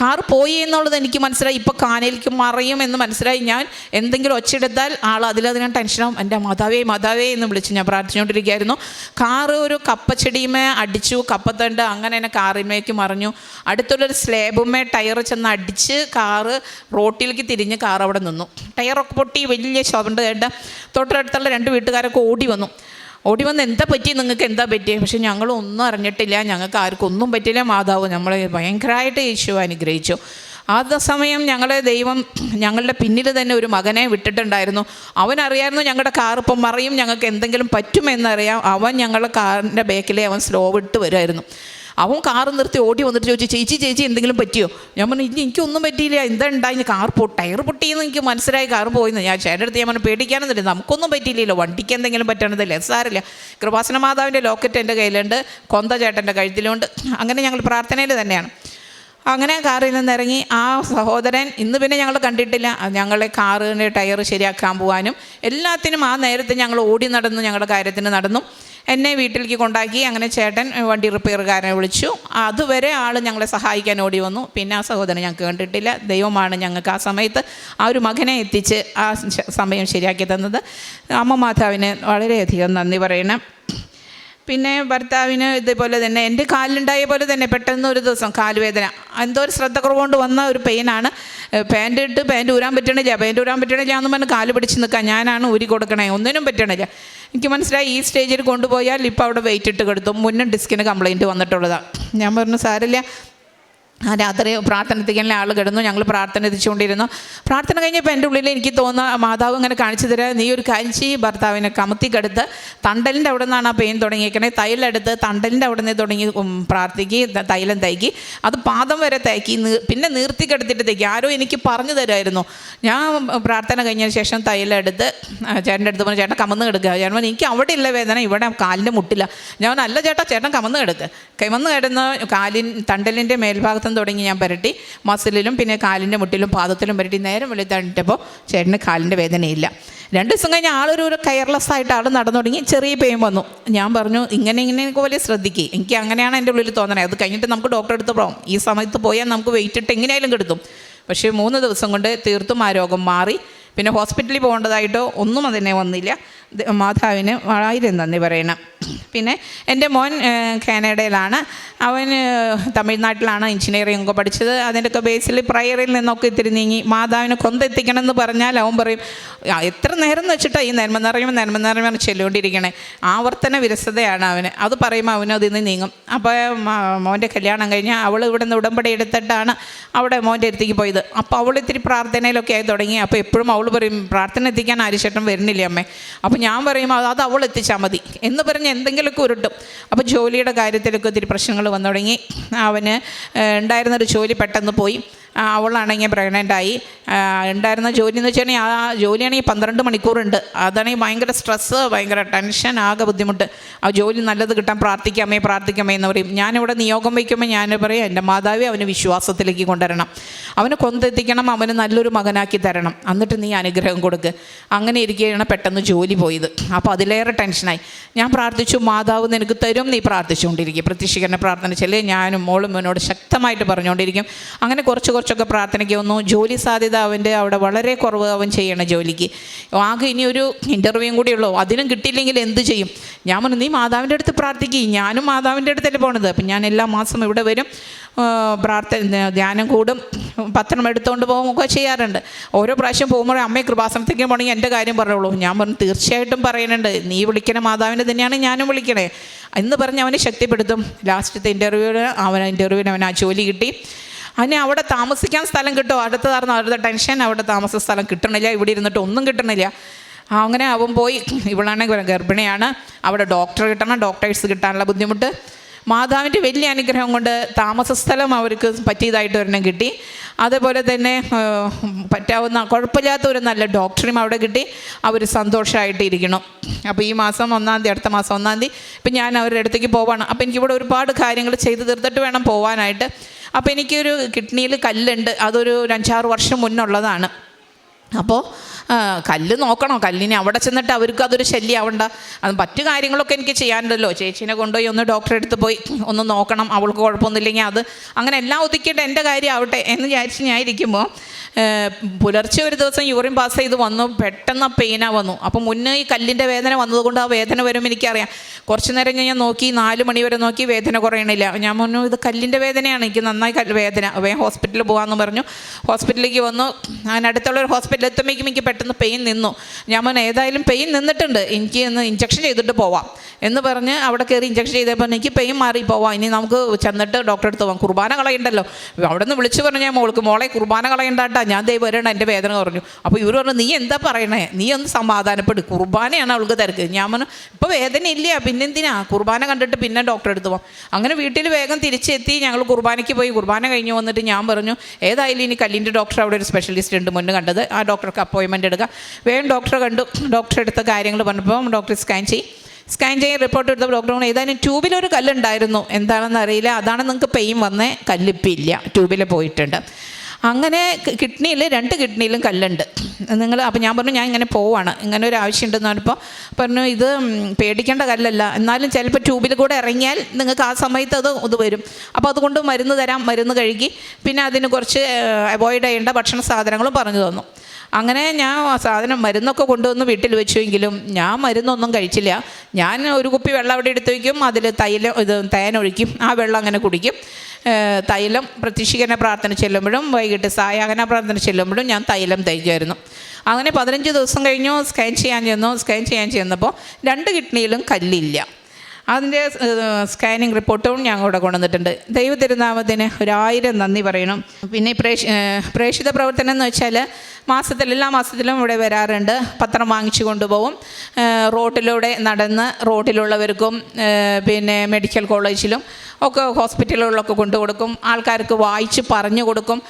കാർ പോയി എന്നുള്ളത് എനിക്ക് മനസ്സിലായി. ഇപ്പോൾ കാനയിലേക്ക് മറയും എന്ന് മനസ്സിലായി. ഞാൻ എന്തെങ്കിലും ഒച്ചെടുത്താൽ ആൾ അതിലധികം ടെൻഷനാവും. എന്റെ മാതാവേ മാതാവേ എന്ന് വിളിച്ച് ഞാൻ പ്രാർത്ഥിച്ചുകൊണ്ടിരിക്കുകയായിരുന്നു. കാറ് ഒരു കപ്പച്ചെടിയുമേ അടിച്ചു കപ്പത്തണ്ട് അങ്ങനെ തന്നെ കാറിന്മേക്ക് മറിഞ്ഞു. അടുത്തുള്ളൊരു സ്ലേബുമേ ടയർ ചെന്ന് അടിച്ച് കാറ് റോട്ടിലേക്ക് തിരിഞ്ഞ് കാർ അവിടെ നിന്നു. ടയറൊക്കെ പൊട്ടി വലിയ ശബ്ദം കേട്ട. തൊട്ടടുത്തുള്ള രണ്ട് വീട്ടുകാരൊക്കെ ഓടി വന്നു. ഓടി വന്ന് എന്താ പറ്റി? നിങ്ങൾക്ക് എന്താ പറ്റി? പക്ഷെ ഞങ്ങളൊന്നും അറിഞ്ഞിട്ടില്ല. ഞങ്ങൾക്ക് ആർക്കും ഒന്നും പറ്റില്ല. മാതാവ് നമ്മളെ ഭയങ്കരമായിട്ട് യേശു അനുഗ്രഹിച്ചു. ആ സമയം ഞങ്ങളെ ദൈവം ഞങ്ങളുടെ പിന്നിൽ തന്നെ ഒരു മകനെ വിട്ടിട്ടുണ്ടായിരുന്നു. അവൻ അവനറിയായിരുന്നു ഞങ്ങളുടെ കാർ ഇപ്പം മറിയും ഞങ്ങൾക്ക് എന്തെങ്കിലും പറ്റുമെന്നറിയാം അവൻ ഞങ്ങളുടെ കാറിന്റെ ബാക്കിലെ അവൻ സ്ലോ വിട്ട് വരുമായിരുന്നു. അവൻ കാറ് നിർത്തി ഓടി വന്നിട്ട് ചോദിച്ചു ചേച്ചി ചേച്ചി എന്തെങ്കിലും പറ്റിയോ? ഞാൻ പറഞ്ഞു ഇല്ല എനിക്കൊന്നും പറ്റിയില്ല. എന്താ ഉണ്ടായി? കാർ പൊ ടയർ പൊട്ടിയെന്ന് എനിക്ക് മനസ്സിലായി. കാർ പോയിന്ന്. ഞാൻ ചേട്ടന്റെ അടുത്ത് ഞാൻ പറഞ്ഞു പേടിക്കാനൊന്നുമില്ല. നമുക്കൊന്നും പറ്റിയില്ലല്ലോ. വണ്ടിക്ക് എന്തെങ്കിലും പറ്റണതല്ലേ. സാറില്ല കൃപാസന മാതാവിന്റെ ലോക്കറ്റ് എന്റെ കയ്യിലുണ്ട്. കൊന്ത ചേട്ടന്റെ കഴുത്തിലുണ്ട്. അങ്ങനെ ഞങ്ങൾ പ്രാർത്ഥനയിൽ തന്നെയാണ്. അങ്ങനെ കാറിൽ നിന്ന് ഇറങ്ങി ആ സഹോദരൻ ഇന്ന് പിന്നെ ഞങ്ങൾ കണ്ടിട്ടില്ല. ഞങ്ങളെ കാറിന്റെ ടയർ ശരിയാക്കാൻ പോകാനും എല്ലാത്തിനും ആ നേരത്തെ ഞങ്ങൾ ഓടി നടന്നു ഞങ്ങളുടെ കാര്യത്തിന് നടന്നു. എന്നെ വീട്ടിലേക്ക് കൊണ്ടാക്കി അങ്ങനെ ചേട്ടൻ വണ്ടി റിപ്പയറുകാരനെ വിളിച്ചു. അതുവരെ ആൾ ഞങ്ങളെ സഹായിക്കാൻ ഓടി വന്നു. പിന്നെ ആ സഹോദരൻ ഞങ്ങൾക്ക് കണ്ടിട്ടില്ല. ദൈവമാണ് ഞങ്ങൾക്ക് ആ സമയത്ത് ആ ഒരു മകനെ എത്തിച്ച് ആ സമയം ശരിയാക്കി തന്നത്. അമ്മ മാതാവിന് വളരെയധികം നന്ദി പറയണം. പിന്നെ ഭർത്താവിന് ഇതേപോലെ തന്നെ എന്റെ കാലിലുണ്ടായ പോലെ തന്നെ പെട്ടെന്ന് ഒരു ദിവസം കാലുവേദന. എന്തോ ഒരു ശ്രദ്ധ കുറവുകൊണ്ട് വന്ന ഒരു പെയിനാണ്. പാന്റ് ഇട്ട് പാന്റ് ഊരാൻ പറ്റണില്ല. പാന്റ് ഊരാൻ പറ്റണില്ല എന്ന് പറഞ്ഞ് കാൽ പിടിച്ച് നിൽക്കാം. ഞാനാണ് ഊരി കൊടുക്കണേ. ഒന്നിനും പറ്റണില്ല. എനിക്ക് മനസ്സിലായി ഈ സ്റ്റേജിൽ കൊണ്ടുപോയാൽ ഇപ്പോൾ അവിടെ വെയിറ്റ് ഇട്ട് കെടുത്തു. മുന്നും ഡിസ്കിന് കംപ്ലയിന്റ് വന്നിട്ടുള്ളതാണ് ഞാൻ പറഞ്ഞു സാരില്ല ആ രാത്രി പ്രാർത്ഥന എത്തിക്കാനുള്ള ആൾ കിടന്നു ഞങ്ങൾ പ്രാർത്ഥന എത്തിച്ചുകൊണ്ടിരുന്നു. പ്രാർത്ഥന കഴിഞ്ഞപ്പോൾ എന്റെ ഉള്ളിൽ എനിക്ക് തോന്നുന്ന മാതാവ് ഇങ്ങനെ കാണിച്ചു തരാ നീ ഒരു കാര്യം ചെയ്യ് ഭർത്താവിനെ കമത്തിക്കെടുത്ത് തണ്ടലിന്റെ അവിടെ നിന്നാണ് ആ പെയിൻ തുടങ്ങിയേക്കണേ തൈലെടുത്ത് തണ്ടലിന്റെ അവിടെ നിന്ന് തുടങ്ങി പ്രാർത്ഥിക്കുക തൈലം തയ്ക്കി അത് പാദം വരെ തയ്ക്കി പിന്നെ നീർത്തി കിടത്തിട്ട് തയ്ക്കി ആരോ എനിക്ക് പറഞ്ഞു തരുമായിരുന്നു ഞാൻ പ്രാർത്ഥന കഴിഞ്ഞതിന് ശേഷം തൈലെടുത്ത് ചേട്ടന്റെ അടുത്ത് പറഞ്ഞു ചേട്ടൻ കമന്ന് കിടക്കുക ചേട്ടൻ എനിക്ക് അവിടെ ഇല്ല വേദന ഇവിടെ കാലിന്റെ മുട്ടില്ല ഞാൻ അല്ല ചേട്ടാ ചേട്ടൻ കമന്ന് കിടക്ക്. കമന്ന് കിടന്ന് കാലിൻ തണ്ടലിന്റെ മേൽഭാഗത്തും തുടങ്ങി ഞാൻ പുരട്ടി. മസിലിലും പിന്നെ കാലിന്റെ മുട്ടിലും പാദത്തിലും പുരട്ടി. നേരം വെളുത്തണിട്ടപ്പോൾ ചേട്ടന് കാലിന്റെ വേദനയില്ല. രണ്ട് ദിവസം കഴിഞ്ഞ് ആളൊരു ഒരു കെയർലെസ് ആയിട്ട് ആൾ നടന്നു തുടങ്ങി. ചെറിയ പെയിൻ വന്നു. ഞാൻ പറഞ്ഞു ഇങ്ങനെ ഇങ്ങനെ പോലെ ശ്രദ്ധിക്കുക എനിക്ക് അങ്ങനെയാണ് എന്റെ ഉള്ളിൽ തോന്നണേ. അത് കഴിഞ്ഞിട്ട് നമുക്ക് ഡോക്ടറെ അടുത്ത് പോകാം ഈ സമയത്ത് പോയാൽ നമുക്ക് വെയിറ്റ് ഇട്ട് എങ്ങനെയായാലും കിടത്തും. പക്ഷേ മൂന്ന് ദിവസം കൊണ്ട് തീർത്തും ആ രോഗം മാറി. പിന്നെ ഹോസ്പിറ്റലിൽ പോകേണ്ടതായിട്ടോ ഒന്നും അതിനെ വന്നില്ല. മാതാവിന് ആയിരം നന്ദി പറയണം. പിന്നെ എന്റെ മോൻ കാനഡയിലാണ്. അവൻ തമിഴ്നാട്ടിലാണ് എഞ്ചിനീയറിംഗ് ഒക്കെ പഠിച്ചത്. അതിന്റെയൊക്കെ ബേസിൽ പ്രയറിൽ നിന്നൊക്കെ ഇത്തിരി നീങ്ങി മാതാവിനെ കൊന്തെത്തിക്കണം എന്ന് പറഞ്ഞാൽ അവൻ പറയും എത്ര നേരം എന്ന് വെച്ചിട്ടാണ് ഈ നന്മ നിറയുമ്പോൾ നന്മ നിറയുമ്പോൾ ചെല്ലുകൊണ്ടിരിക്കണേ. ആവർത്തന വിരസതയാണ് അവന്. അത് പറയുമ്പോൾ അവനും അതിൽ നിന്ന് നീങ്ങും. അപ്പോൾ മോന്റെ കല്യാണം കഴിഞ്ഞാൽ അവൾ ഇവിടെ നിന്ന് ഉടമ്പടി എടുത്തിട്ടാണ് അവിടെ മോന്റെ അടുത്തേക്ക് പോയത്. അപ്പോൾ അവൾ ഇത്തിരി പ്രാർത്ഥനയിലൊക്കെ ആയി തുടങ്ങി. അപ്പോൾ എപ്പോഴും അവൾ പറയും പ്രാർത്ഥന എത്തിക്കാൻ ആരിശേട്ടൻ വരുന്നില്ല അമ്മേ? അപ്പോൾ ഞാൻ പറയും "അത് അവൾ എത്തിച്ചാൽ മതി എന്ന് പറഞ്ഞ് എന്തെങ്കിലുമൊക്കെ ഉരുട്ടും. അപ്പോൾ ജോലിയുടെ കാര്യത്തിലൊക്കെ ഒത്തിരി പ്രശ്നങ്ങൾ വന്നു തുടങ്ങി. അവന് ഉണ്ടായിരുന്നൊരു ജോലി പെട്ടെന്ന് പോയി. അവളാണെങ്കിൽ പ്രഗ്നന്റായി ഉണ്ടായിരുന്ന ജോലി എന്ന് വെച്ചാൽ ആ ജോലിയാണെങ്കിൽ പന്ത്രണ്ട് മണിക്കൂറുണ്ട്. അതാണെങ്കിൽ ഭയങ്കര സ്ട്രെസ്സ് ഭയങ്കര ടെൻഷൻ ആകെ ബുദ്ധിമുട്ട്. ആ ജോലി നല്ലത് കിട്ടാൻ പ്രാർത്ഥിക്കാമേ പ്രാർത്ഥിക്കാമേ എന്ന് പറയും. ഞാനിവിടെ നിയോഗം വയ്ക്കുമ്പോൾ ഞാൻ പറയും എന്റെ മാതാവി അവന് വിശ്വാസത്തിലേക്ക് കൊണ്ടുവരണം. അവന് കൊന്തെത്തിക്കണം അവന് നല്ലൊരു മകനാക്കി തരണം. എന്നിട്ട് നീ അനുഗ്രഹം കൊടുക്കുക അങ്ങനെ ഇരിക്കുകയാണ് പെട്ടെന്ന് ജോലി പോയത്. അപ്പോൾ അതിലേറെ ടെൻഷനായി ഞാൻ പ്രാർത്ഥിച്ചു മാതാവ് നിനക്ക് തരും നീ പ്രാർത്ഥിച്ചുകൊണ്ടിരിക്കും. പ്രത്യക്ഷീകരണ പ്രാർത്ഥന ചെല്ലേ ഞാനും മോളും മോനോട് ശക്തമായിട്ട് പറഞ്ഞുകൊണ്ടിരിക്കും. അങ്ങനെ കുറച്ച് കുറച്ചൊക്കെ പ്രാർത്ഥനയ്ക്ക് വന്നു. ജോലി സാധ്യത അവന്റെ അവിടെ വളരെ കുറവ് അവൻ ചെയ്യണം ജോലിക്ക്. ആകെ ഇനി ഒരു കൂടി ഉള്ളൂ. അതിനും കിട്ടിയില്ലെങ്കിൽ എന്ത് ചെയ്യും? ഞാൻ പറഞ്ഞു നീ മാതാവിന്റെ അടുത്ത് പ്രാർത്ഥിക്കും. ഞാനും മാതാവിന്റെ അടുത്തല്ലേ പോണത്. അപ്പം ഞാൻ എല്ലാ മാസം ഇവിടെ വരും. പ്രാർത്ഥന ധ്യാനം കൂടും. പത്രം എടുത്തുകൊണ്ട് പോകുമൊക്കെ ചെയ്യാറുണ്ട്. ഓരോ പ്രാവശ്യം പോകുമ്പോൾ അമ്മയെ കൃപാസനത്തേക്ക് പോകണമെങ്കിൽ എന്റെ കാര്യം പറയുള്ളൂ ഞാൻ പറഞ്ഞു തീർച്ചയായിട്ടും പറയുന്നുണ്ട് നീ വിളിക്കണ മാതാവിന്റെ തന്നെയാണ് ഞാനും വിളിക്കണേ. എന്ന് പറഞ്ഞ് അവനെ ശക്തിപ്പെടുത്തും. ലാസ്റ്റത്തെ ഇന്റർവ്യൂവിന് അവൻ ഇന്റർവ്യൂവിന് അവൻ ആ ജോലി കിട്ടി. അതിന് അവിടെ താമസിക്കാൻ സ്ഥലം കിട്ടുമോ അടുത്തതായിരുന്നു അവരുടെ ടെൻഷൻ അവിടെ താമസ സ്ഥലം കിട്ടണില്ല. ഇവിടെ ഇരുന്നിട്ട് ഒന്നും കിട്ടണില്ല. അങ്ങനെ അവൻ പോയി. ഇവളാണെങ്കിൽ ഗർഭിണിയാണ്. അവിടെ ഡോക്ടർ കിട്ടണം. ഡോക്ടേഴ്സ് കിട്ടാനുള്ള ബുദ്ധിമുട്ട്. മാതാവിന്റെ വലിയ അനുഗ്രഹം കൊണ്ട് താമസ സ്ഥലം അവർക്ക് പറ്റിയതായിട്ട് ഒരെണ്ണം കിട്ടി. അതേപോലെ തന്നെ പറ്റാവുന്ന കുഴപ്പമില്ലാത്ത ഒരു നല്ല ഡോക്ടറും അവിടെ കിട്ടി. അവർ സന്തോഷമായിട്ട് ഇരിക്കണം അപ്പോൾ ഈ മാസം ഒന്നാം തീയതി അടുത്ത മാസം ഒന്നാം തീയതി ഇപ്പം ഞാൻ അവരുടെ അടുത്തേക്ക് പോവാണ്. അപ്പോൾ എനിക്കിവിടെ ഒരുപാട് കാര്യങ്ങൾ ചെയ്ത് തീർത്തിട്ട് വേണം പോവാനായിട്ട്. അപ്പോൾ എനിക്കൊരു കിഡ്നിയിൽ കല്ലുണ്ട്. അതൊരു അഞ്ചാറ് വർഷം മുന്നുള്ളതാണ്. അപ്പോൾ കല്ല് നോക്കണോ? കല്ലിനെ അവിടെ ചെന്നിട്ട് അവർക്ക് അതൊരു ശല്യമാവണ്ട അത് മറ്റു കാര്യങ്ങളൊക്കെ എനിക്ക് ചെയ്യാനുണ്ടല്ലോ. ചേച്ചീനെ കൊണ്ടുപോയി ഒന്ന് ഡോക്ടറെ അടുത്ത് പോയി ഒന്ന് നോക്കണം. അവൾക്ക് കുഴപ്പമൊന്നുമില്ലെങ്കിൽ അത് അങ്ങനെ എല്ലാം ഒതുക്കിയിട്ട് എന്റെ കാര്യം ആവട്ടെ എന്ന് വിചാരിച്ച് ഞാൻ ഇരിക്കുമ്പോൾ പുലർച്ചെ ഒരു ദിവസം യൂറിൻ പാസ് ചെയ്ത് വന്നു. പെട്ടെന്ന് പെയിനാ വന്നു. അപ്പോൾ മുന്നേ ഈ കല്ലിന്റെ വേദന വന്നതുകൊണ്ട് ആ വേദന വരുമ്പോൾ എനിക്കറിയാം. കുറച്ച് നേരം ഞാൻ നോക്കി നാല് മണി വരെ നോക്കി വേദന കുറയണില്ല. ഞാൻ പറഞ്ഞു ഇത് കല്ലിന്റെ വേദനയാണ്. എനിക്ക് നന്നായി വേദന. വേഗം ഹോസ്പിറ്റലിൽ പോകാമെന്ന് പറഞ്ഞു. ഹോസ്പിറ്റലിലേക്ക് വന്നു. ഞാൻ അടുത്തുള്ള ഒരു ഹോസ്പിറ്റലിൽ എത്തുമ്പോഴേക്കും എനിക്ക് പെട്ടെന്ന് പെയിൻ നിന്നു. ഞാൻ പറഞ്ഞു ഏതായാലും പെയിൻ നിന്നിട്ടുണ്ട്. എനിക്ക് ഒന്ന് ഇഞ്ചക്ഷൻ ചെയ്തിട്ട് പോവാം. എന്ന് പറഞ്ഞ് അവിടെ കയറി ഇഞ്ചക്ഷൻ ചെയ്തപ്പോൾ എനിക്ക് പെയിൻ മാറി പോവാം. ഇനി നമുക്ക് ചെന്നിട്ട് ഡോക്ടറെ അടുത്ത് പോകാം കുർബാന കളയണ്ടല്ലോ. അവിടെ നിന്ന് വിളിച്ചു പറഞ്ഞു ഞാൻ മോൾക്ക് മോളെ കുർബാന കളയണ്ടാട്ടാ. ഞാൻ ദൈവം വരണം എന്റെ വേദന പറഞ്ഞു അപ്പോൾ ഇവർ പറഞ്ഞു നീ എന്താ പറയണേ? നീ ഒന്ന് സമാധാനപ്പെട്. കുർബാനയാണ് അവൾക്ക് തിരക്ക്. ഞാൻ പറഞ്ഞു ഇപ്പോൾ വേദന ഇല്ല. പിന്നെന്തിനാ കുർബാന കണ്ടിട്ട് പിന്നെ ഡോക്ടറെ അടുത്ത് പോകാം അങ്ങനെ വീട്ടിൽ വേഗം തിരിച്ചെത്തി. ഞങ്ങൾ കുർബാനയ്ക്ക് പോയി. കുർബാന കഴിഞ്ഞ് വന്നിട്ട് ഞാൻ പറഞ്ഞു ഏതായാലും ഇനി കല്ലിന്റെ ഡോക്ടർ അവിടെ ഒരു സ്പെഷ്യലിസ്റ്റ് ഉണ്ട് മുന്നേ കണ്ടത്. ആ ഡോക്ടർക്ക് അപ്പോയിൻമെന്റ് എടുക്കുക. വേഗം ഡോക്ടറെ കണ്ടു. ഡോക്ടറെ എടുത്ത കാര്യങ്ങൾ പറഞ്ഞപ്പോൾ ഡോക്ടർ സ്കാൻ ചെയ്യും. സ്കാൻ ചെയ്യാൻ റിപ്പോർട്ട് എടുത്തപ്പോൾ ഡോക്ടർ പറഞ്ഞു ഏതായാലും ട്യൂബിലൊരു കല്ലുണ്ടായിരുന്നു. എന്താണെന്ന് അറിയില്ല. അതാണ് നിങ്ങൾക്ക് പെയിൻ വന്നേ. കല്ലിപ്പില്ല ട്യൂബിൽ പോയിട്ടുണ്ട്. അങ്ങനെ കിഡ്നിയിൽ രണ്ട് കിഡ്നിയിലും കല്ലുണ്ട്. നിങ്ങൾ അപ്പോൾ ഞാൻ പറഞ്ഞു ഞാൻ ഇങ്ങനെ പോവാണ്. ഇങ്ങനെ ഒരു ആവശ്യമുണ്ടെന്ന് പറഞ്ഞപ്പോൾ പറഞ്ഞു ഇത് പേടിക്കേണ്ട കല്ലല്ല. എന്നാലും ചിലപ്പോൾ ട്യൂബിൽ കൂടെ ഇറങ്ങിയാൽ നിങ്ങൾക്ക് ആ സമയത്ത് അത് ഇത് വരും. അപ്പോൾ അതുകൊണ്ട് മരുന്ന് തരാം. മരുന്ന് കഴുകി. പിന്നെ അതിന് കുറച്ച് അവോയ്ഡ് ചെയ്യേണ്ട ഭക്ഷണ സാധനങ്ങളും പറഞ്ഞു തന്നു. അങ്ങനെ ഞാൻ സാധനം മരുന്നൊക്കെ കൊണ്ടുവന്ന് വീട്ടിൽ വെച്ചുവെങ്കിലും ഞാൻ മരുന്നൊന്നും കഴിച്ചില്ല. ഞാൻ ഒരു കുപ്പി വെള്ളം അവിടെ എടുത്ത് വയ്ക്കും അതിൽ തൈലം ഇത് തേനൊഴിക്കും ആ വെള്ളം അങ്ങനെ കുടിക്കും. തൈലം പ്രത്യക്ഷിക്കന പ്രാർത്ഥന ചെല്ലുമ്പോഴും വൈകിട്ട് സായാഹന പ്രാർത്ഥന ചെല്ലുമ്പോഴും ഞാൻ തൈലം തയ്ക്കുമായിരുന്നു അങ്ങനെ പതിനഞ്ച് ദിവസം കഴിഞ്ഞു സ്കാൻ ചെയ്യാൻ ചെന്നു സ്കാൻ ചെയ്യാൻ ചെന്നപ്പോൾ രണ്ട് കിഡ്നിയിലും കല്ലില്ല. അതിന്റെ സ്കാനിങ് റിപ്പോർട്ടും ഞാൻ കൂടെ കൊണ്ടുവന്നിട്ടുണ്ട്. ദൈവ തിരുനാമത്തിന് ഒരായിരം നന്ദി പറയണം. പിന്നെ പ്രേഷ പ്രേക്ഷിത പ്രവർത്തനം എന്ന് വെച്ചാൽ മാസത്തിൽ എല്ലാ മാസത്തിലും ഇവിടെ വരാറുണ്ട്. പത്രം വാങ്ങിച്ചു കൊണ്ടുപോകും. റോട്ടിലൂടെ നടന്ന് റോട്ടിലുള്ളവർക്കും പിന്നെ മെഡിക്കൽ കോളേജിലും ഒക്കെ ഹോസ്പിറ്റലുകളിലൊക്കെ കൊണ്ടു കൊടുക്കും. ആൾക്കാർക്ക് വായിച്ച് പറഞ്ഞു കൊടുക്കും.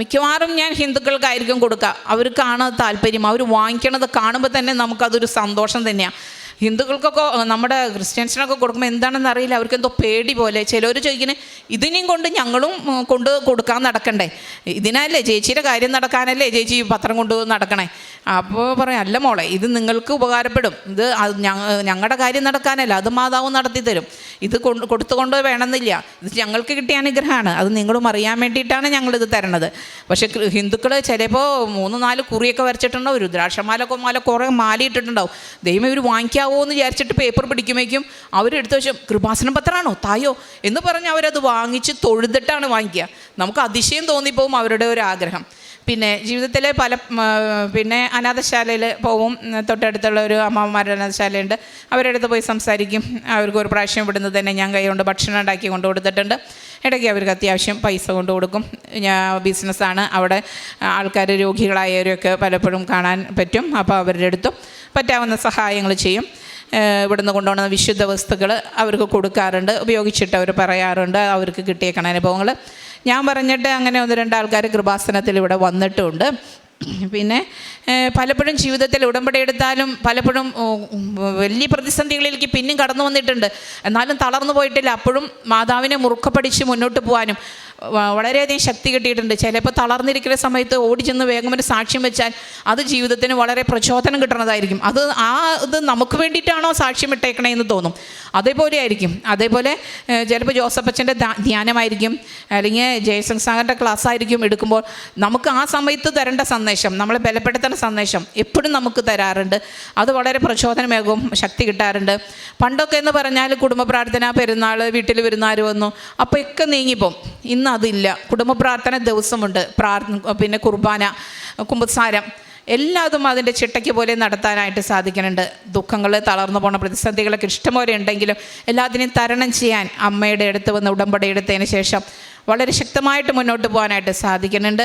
മിക്കവാറും ഞാൻ ഹിന്ദുക്കൾക്കായിരിക്കും കൊടുക്കുക. അവർക്കാണ് താല്പര്യം. അവർ വാങ്ങിക്കണത് കാണുമ്പോൾ തന്നെ നമുക്കതൊരു സന്തോഷം തന്നെയാണ് ഹിന്ദുക്കൾക്കൊക്കെ നമ്മുടെ ക്രിസ്ത്യൻസിനൊക്കെ കൊടുക്കുമ്പോൾ എന്താണെന്ന് അറിയില്ല. അവർക്ക് എന്തോ പേടി പോലെ. ചിലർ ചോദിക്കുന്നത് ഇതിനെയും കൊണ്ട് ഞങ്ങളും കൊണ്ട് കൊടുക്കാൻ നടക്കണ്ടേ? ഇതിനല്ലേ ചേച്ചിയുടെ കാര്യം നടക്കാനല്ലേ ചേച്ചി പത്രം കൊണ്ട് നടക്കണേ? അപ്പോൾ പറയാം അല്ല മോളെ ഇത് നിങ്ങൾക്ക് ഉപകാരപ്പെടും. ഇത് ഞങ്ങളുടെ കാര്യം നടക്കാനല്ല അത് മാതാവ് നടത്തി തരും. ഇത് കൊണ്ട് കൊടുത്തുകൊണ്ട് വേണമെന്നില്ല. ഇത് ഞങ്ങൾക്ക് കിട്ടിയ അനുഗ്രഹമാണ്. അത് നിങ്ങളും അറിയാൻ വേണ്ടിയിട്ടാണ് ഞങ്ങളിത് തരണത്. പക്ഷേ ഹിന്ദുക്കൾ ചിലപ്പോൾ മൂന്ന് നാല് കുറിയൊക്കെ വരച്ചിട്ടുണ്ടാവും. രുദ്രാക്ഷമാല മാല കുറേ മാലയിട്ടിട്ടുണ്ടാവും. ദൈവം ഇവർ വാങ്ങിക്കാവോ? എന്ന് വിചാരിച്ചിട്ട് പേപ്പർ പിടിക്കുമ്പോഴേക്കും അവരെടുത്ത് വെച്ചാൽ കൃപാസനം പത്രമാണോ തായോ എന്ന് പറഞ്ഞ് അവരത് വാങ്ങിച്ച് തൊഴുതിട്ടാണ് വാങ്ങിക്കുക. നമുക്ക് അതിശയം തോന്നിപ്പോവും അവരുടെ ഒരു ആഗ്രഹം. പിന്നെ ജീവിതത്തിലെ പല പിന്നെ അനാഥശാലയിൽ പോവും തൊട്ടടുത്തുള്ള ഒരു അമ്മമാരുടെ അനാഥശാലയുണ്ട്. അവരുടെ അടുത്ത് പോയി സംസാരിക്കും. അവർക്ക് ഒരു പ്രാവശ്യം ഇവിടുന്ന് തന്നെ ഞാൻ കൈ കൊണ്ട് ഭക്ഷണം ഉണ്ടാക്കി കൊണ്ടു കൊടുത്തിട്ടുണ്ട്. ഇടയ്ക്ക് അവർക്ക് അത്യാവശ്യം പൈസ കൊണ്ടു കൊടുക്കും. ഞാൻ ബിസിനസ്സാണ് അവിടെ ആൾക്കാർ രോഗികളായവരെയൊക്കെ പലപ്പോഴും കാണാൻ പറ്റും. അപ്പോൾ അവരുടെ അടുത്തും പറ്റാവുന്ന സഹായങ്ങൾ ചെയ്യും. ഇവിടുന്ന് കൊണ്ടുപോകുന്ന വിശുദ്ധ വസ്തുക്കൾ അവർക്ക് കൊടുക്കാറുണ്ട്. ഉപയോഗിച്ചിട്ട് അവർ പറയാറുണ്ട്. അവർക്ക് കിട്ടിയേക്കണ അനുഭവങ്ങൾ ഞാൻ പറഞ്ഞിട്ട് അങ്ങനെ ഒന്ന് രണ്ടാൾക്കാർ കൃപാസനത്തിൽ ഇവിടെ വന്നിട്ടുമുണ്ട് പിന്നെ പലപ്പോഴും ജീവിതത്തിൽ ഉടമ്പടി എടുത്താലും പലപ്പോഴും വലിയ പ്രതിസന്ധികളിലേക്ക് പിന്നെയും കടന്നു വന്നിട്ടുണ്ട്. എന്നാലും തളർന്നു പോയിട്ടില്ല. അപ്പോഴും മാതാവിനെ മുറുക്ക പഠിച്ച് മുന്നോട്ട് പോകാനും വളരെയധികം ശക്തി കിട്ടിയിട്ടുണ്ട്. ചിലപ്പോൾ തളർന്നിരിക്കുന്ന സമയത്ത് ഓടി ചെന്ന് വേഗം ഒരു സാക്ഷ്യം വെച്ചാൽ അത് ജീവിതത്തിന് വളരെ പ്രചോദനം കിട്ടുന്നതായിരിക്കും. അത് ആ ഇത് നമുക്ക് വേണ്ടിയിട്ടാണോ സാക്ഷ്യം ഇട്ടേക്കണേ എന്ന് തോന്നും. അതേപോലെ ആയിരിക്കും. അതേപോലെ ചിലപ്പോൾ ജോസഫ് അച്ഛന്റെ ധ്യാനമായിരിക്കും. അല്ലെങ്കിൽ ജയസൻ സാഗറിന്റെ ക്ലാസ് ആയിരിക്കും എടുക്കുമ്പോൾ നമുക്ക് ആ സമയത്ത് തരേണ്ട സന്ദേശം നമ്മളെ ബലപ്പെടുത്തേണ്ട സന്ദേശം എപ്പോഴും നമുക്ക് തരാറുണ്ട്. അത് വളരെ പ്രചോദനമേകും ശക്തി കിട്ടാറുണ്ട്. പണ്ടൊക്കെ എന്ന് പറഞ്ഞാൽ കുടുംബ പ്രാർത്ഥന പെരുന്നാൾ വീട്ടിൽ പെരുന്നാൾ വന്നു. അപ്പോൾ ഒക്കെ നീങ്ങിപ്പോവും. ഇന്ന് അതില്ല. കുടുംബ പ്രാർത്ഥന ദിവസമുണ്ട്. പ്രാർത്ഥന പിന്നെ കുർബാന കുമ്പസാരം. എല്ലാതും അതിന്റെ ചിട്ടയ്ക്ക് പോലെ നടത്താനായിട്ട് സാധിക്കുന്നുണ്ട്. ദുഃഖങ്ങൾ തളർന്നു പോണ പ്രതിസന്ധികളൊക്കെ ഇഷ്ടം പോലെ ഉണ്ടെങ്കിലും എല്ലാത്തിനെയും തരണം ചെയ്യാൻ അമ്മയുടെ അടുത്ത് വന്ന് ഉടമ്പടി എടുത്തതിന് ശേഷം വളരെ ശക്തമായിട്ട് മുന്നോട്ട് പോകാനായിട്ട് സാധിക്കുന്നുണ്ട്.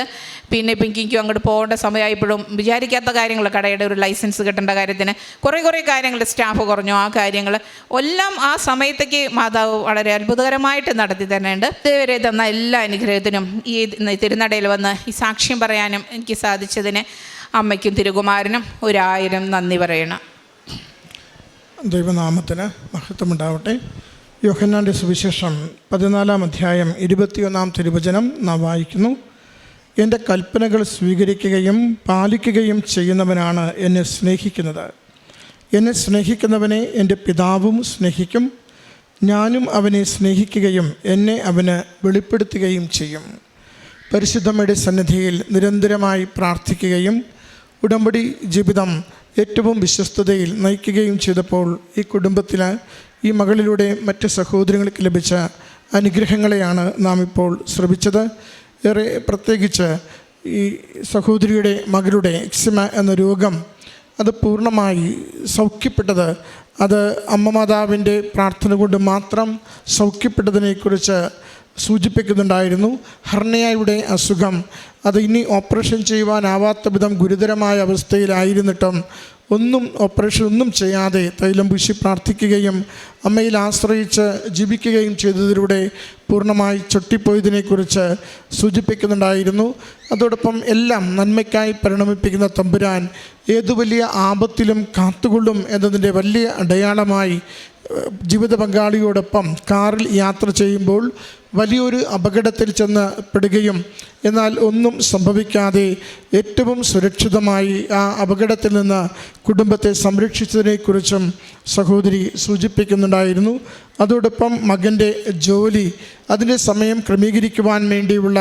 പിന്നെ പിങ്കിക്കും അങ്ങോട്ട് പോകേണ്ട സമയമായപ്പോഴും വിചാരിക്കാത്ത കാര്യങ്ങൾ കടയുടെ ഒരു ലൈസൻസ് കിട്ടേണ്ട കാര്യത്തിന് കുറേ കുറേ കാര്യങ്ങൾ സ്റ്റാഫ് കുറഞ്ഞു. ആ കാര്യങ്ങൾ എല്ലാം ആ സമയത്തേക്ക് മാതാവ് വളരെ അത്ഭുതകരമായിട്ട് നടത്തി തന്നെയുണ്ട് ഇതുവരെ തന്ന എല്ലാ അനുഗ്രഹത്തിനും ഈ തിരുനടയിൽ വന്ന് ഈ സാക്ഷ്യം പറയാനും എനിക്ക് സാധിച്ചതിന് അമ്മയ്ക്കും തിരുകുമാരനും ഒരായിരം നന്ദി പറയണം. ദൈവനാമത്തിന് മഹത്വമുണ്ടാവട്ടെ. യോഹന്നാന്റെ സുവിശേഷം പതിനാലാം അധ്യായം ഇരുപത്തിയൊന്നാം തിരുവചനം നാം വായിക്കുന്നു. എന്റെ കൽപ്പനകൾ സ്വീകരിക്കുകയും പാലിക്കുകയും ചെയ്യുന്നവനാണ് എന്നെ സ്നേഹിക്കുന്നത്. എന്നെ സ്നേഹിക്കുന്നവനെ എന്റെ പിതാവും സ്നേഹിക്കും. ഞാനും അവനെ സ്നേഹിക്കുകയും എന്നെ അവന് വെളിപ്പെടുത്തുകയും ചെയ്യും. പരിശുദ്ധമ്മയുടെ സന്നിധിയിൽ നിരന്തരമായി പ്രാർത്ഥിക്കുകയും ഉടമ്പടി ജീവിതം ഏറ്റവും വിശ്വസ്തതയിൽ നയിക്കുകയും ചെയ്തപ്പോൾ ഈ കുടുംബത്തിൽ ഈ മകളിലൂടെ മറ്റ് സഹോദരങ്ങൾക്ക് ലഭിച്ച അനുഗ്രഹങ്ങളെയാണ് നാം ഇപ്പോൾ ശ്രമിച്ചത് ഏറെ പ്രത്യേകിച്ച് ഈ സഹോദരിയുടെ മകളുടെ എക്സിമ എന്ന രോഗം അത് പൂർണമായി സൗഖ്യപ്പെട്ടത് അത് അമ്മ മാതാവിന്റെ പ്രാർത്ഥന കൊണ്ട് മാത്രം സൗഖ്യപ്പെട്ടതിനെക്കുറിച്ച് സൂചിപ്പിക്കുന്നുണ്ടായിരുന്നു. ഹർണയായുടെ അസുഖം അത് ഇനി ഓപ്പറേഷൻ ചെയ്യുവാനാവാത്ത വിധം ഗുരുതരമായ അവസ്ഥയിലായിരുന്നിട്ടും ഒന്നും ഓപ്പറേഷൻ ഒന്നും ചെയ്യാതെ തൈലം പൂശി പ്രാർത്ഥിക്കുകയും അമ്മയിൽ ആശ്രയിച്ച് ജീവിക്കുകയും ചെയ്തതിലൂടെ പൂർണമായി ചൊട്ടിപ്പോയതിനെക്കുറിച്ച് സൂചിപ്പിക്കുന്നുണ്ടായിരുന്നു. അതോടൊപ്പം എല്ലാം നന്മയ്ക്കായി പരിണമിപ്പിക്കുന്ന തമ്പുരാൻ ഏതു വലിയ ആപത്തിലും കാത്തുകൊള്ളും എന്നതിന്റെ വലിയ അടയാളമായി ജീവിത പങ്കാളിയോടൊപ്പം കാറിൽ യാത്ര ചെയ്യുമ്പോൾ വലിയൊരു അപകടത്തിൽ ചെന്ന് പെടുകയും എന്നാൽ ഒന്നും സംഭവിക്കാതെ ഏറ്റവും സുരക്ഷിതമായി ആ അപകടത്തിൽ നിന്ന് കുടുംബത്തെ സംരക്ഷിച്ചതിനെക്കുറിച്ചും സഹോദരി സൂചിപ്പിക്കുന്നുണ്ടായിരുന്നു. അതോടൊപ്പം മകന്റെ ജോലി അതിന്റെ സമയം ക്രമീകരിക്കുവാൻ വേണ്ടിയുള്ള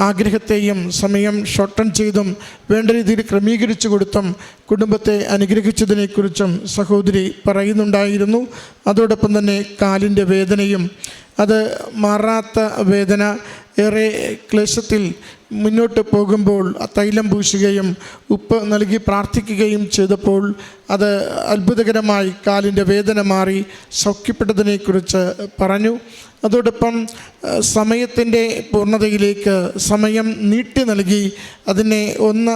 ആഗ്രഹത്തെയും സമയം ഷോർട്ടൺ ചെയ്തും വേണ്ട രീതിയിൽ ക്രമീകരിച്ചു കൊടുത്തും കുടുംബത്തെ അനുഗ്രഹിച്ചതിനെക്കുറിച്ചും സഹോദരി പറയുന്നുണ്ടായിരുന്നു. അതോടൊപ്പം തന്നെ കാലിന്റെ വേദനയും അത് മാറാത്ത വേദന ഏറെ ക്ലേശത്തിൽ മുന്നോട്ട് പോകുമ്പോൾ തൈലം പൂശുകയും ഉപ്പ് നൽകി പ്രാർത്ഥിക്കുകയും ചെയ്തപ്പോൾ അത് അത്ഭുതകരമായി കാലിന്റെ വേദന മാറി സൗഖ്യപ്പെട്ടതിനെക്കുറിച്ച് പറഞ്ഞു. അതോടൊപ്പം സമയത്തിന്റെ പൂർണതയിലേക്ക് സമയം നീട്ടി നൽകി അതിനെ ഒന്ന്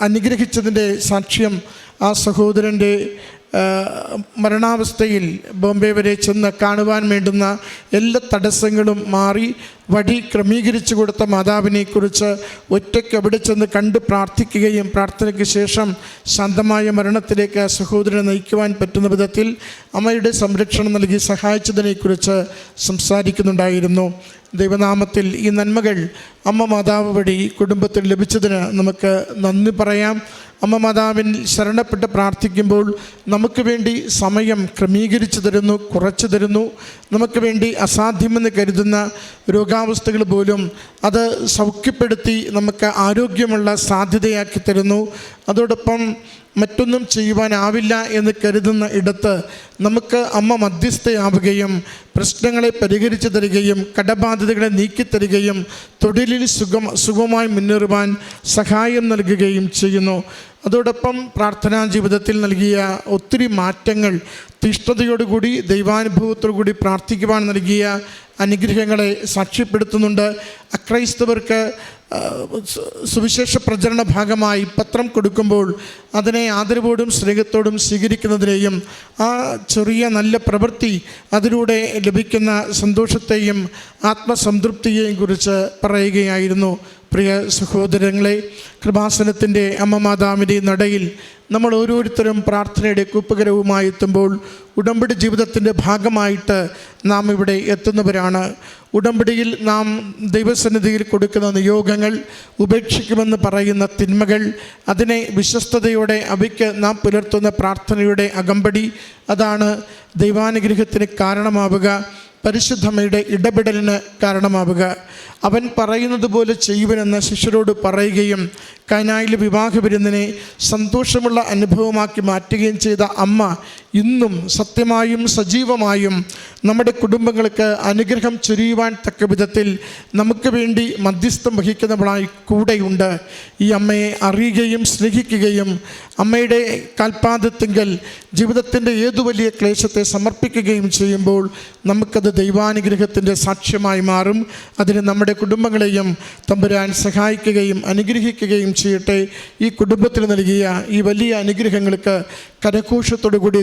അനുഗ്രഹിച്ചതിന്റെ സാക്ഷ്യം ആ സഹോദരന്റെ മരണാവസ്ഥയിൽ ബോംബെ വരെ ചെന്ന് കാണുവാൻ വേണ്ടുന്ന എല്ലാ തടസ്സങ്ങളും മാറി വഴി ക്രമീകരിച്ചു കൊടുത്ത മാതാവിനെക്കുറിച്ച് ഒറ്റയ്ക്ക് അവിടെ ചെന്ന് കണ്ട് പ്രാർത്ഥിക്കുകയും പ്രാർത്ഥനയ്ക്ക് ശേഷം ശാന്തമായ മരണത്തിലേക്ക് സഹോദരനെ നയിക്കുവാൻ പറ്റുന്ന വിധത്തിൽ അമ്മയുടെ സംരക്ഷണം നൽകി സഹായിച്ചതിനെക്കുറിച്ച് സംസാരിക്കുന്നുണ്ടായിരുന്നു. ദൈവനാമത്തിൽ ഈ നന്മകൾ അമ്മ മാതാവ് വഴി കുടുംബത്തിൽ ലഭിച്ചതിന് നമുക്ക് നന്ദി പറയാം. അമ്മ മാതാവിൻ ശരണപ്പെട്ട് പ്രാർത്ഥിക്കുമ്പോൾ നമുക്ക് വേണ്ടി സമയം ക്രമീകരിച്ചു തരുന്നു കുറച്ചു തരുന്നു. നമുക്ക് വേണ്ടി അസാധ്യമെന്ന് കരുതുന്ന രോഗാവസ്ഥകൾ പോലും അത് സൗഖ്യപ്പെടുത്തി നമുക്ക് ആരോഗ്യമുള്ള സാധ്യതയാക്കി തരുന്നു. അതോടൊപ്പം മറ്റൊന്നും ചെയ്യുവാനാവില്ല എന്ന് കരുതുന്ന ഇടത്ത് നമുക്ക് അമ്മ മധ്യസ്ഥയാവുകയും പ്രശ്നങ്ങളെ പരിഹരിച്ചു തരികയും കടബാധ്യതകളെ നീക്കിത്തരികയും തൊഴിലിൽ സുഖം സുഖമായി മുന്നേറുവാൻ സഹായം നൽകുകയും ചെയ്യുന്നു. അതോടൊപ്പം പ്രാർത്ഥനാ ജീവിതത്തിൽ നൽകിയ ഒത്തിരി മാറ്റങ്ങൾ തീഷ്ണതയോടുകൂടി ദൈവാനുഭവത്തോടുകൂടി പ്രാർത്ഥിക്കുവാൻ നൽകിയ അനുഗ്രഹങ്ങളെ സാക്ഷ്യപ്പെടുത്തുന്നുണ്ട്. അക്രൈസ്തവർക്ക് സുവിശേഷ പ്രചരണ ഭാഗമായി പത്രം കൊടുക്കുമ്പോൾ അതിനെ ആദരവോടും സ്നേഹത്തോടും സ്വീകരിക്കുന്നതിനെയും ആ ചെറിയ നല്ല പ്രവൃത്തി അതിലൂടെ ലഭിക്കുന്ന സന്തോഷത്തെയും ആത്മസംതൃപ്തിയെയും കുറിച്ച് പറയുകയായിരുന്നു. പ്രിയ സഹോദരങ്ങളെ കൃപാസനത്തിന്റെ അമ്മ മാതാവിന്റെ നടയിൽ നമ്മൾ ഓരോരുത്തരും പ്രാർത്ഥനയുടെ കൂപ്പകരവുമായി എത്തുമ്പോൾ ഉടമ്പടി ജീവിതത്തിന്റെ ഭാഗമായിട്ട് നാം ഇവിടെ എത്തുന്നവരാണ്. ഉടമ്പടിയിൽ നാം ദൈവസന്നിധിയിൽ കൊടുക്കുന്ന നിയോഗങ്ങൾ ഉപേക്ഷിക്കുമെന്ന് പറയുന്ന തിന്മകൾ അതിനെ വിശ്വസ്തയോടെ അവയ്ക്ക് നാം പുലർത്തുന്ന പ്രാർത്ഥനയുടെ അകമ്പടി അതാണ് ദൈവാനുഗ്രഹത്തിന് കാരണമാവുക. പരിശുദ്ധമ്മയുടെ ഇടപെടലിന് കാരണമാവുക. അവൻ പറയുന്നത് പോലെ ചെയ്യുവനെന്ന് ശിഷ്യരോട് പറയുകയും കനായിലെ വിവാഹ വിരുന്നിനെ സന്തോഷമുള്ള അനുഭവമാക്കി മാറ്റുകയും ചെയ്ത അമ്മ ഇന്നും സത്യമായും സജീവമായും നമ്മുടെ കുടുംബങ്ങൾക്ക് അനുഗ്രഹം ചൊരിയുവാൻ തക്ക വിധത്തിൽ നമുക്ക് വേണ്ടി മധ്യസ്ഥം വഹിക്കുന്നവളായി കൂടെയുണ്ട്. ഈ അമ്മയെ അറിയുകയും സ്നേഹിക്കുകയും അമ്മയുടെ കാൽപാദത്തിങ്കൽ ജീവിതത്തിന്റെ ഏതു വലിയ ക്ലേശത്തെ സമർപ്പിക്കുകയും ചെയ്യുമ്പോൾ നമുക്കത് ദൈവാനുഗ്രഹത്തിന്റെ സാക്ഷ്യമായി മാറും. അതിന് നമ്മുടെ കുടുംബങ്ങളെയും തമ്പുരാൻ സഹായിക്കുകയും അനുഗ്രഹിക്കുകയും ചെയ്യട്ടെ. ഈ കുടുംബത്തിന് നൽകിയ ഈ വലിയ അനുഗ്രഹങ്ങൾക്ക് കരഘോഷത്തോടുകൂടി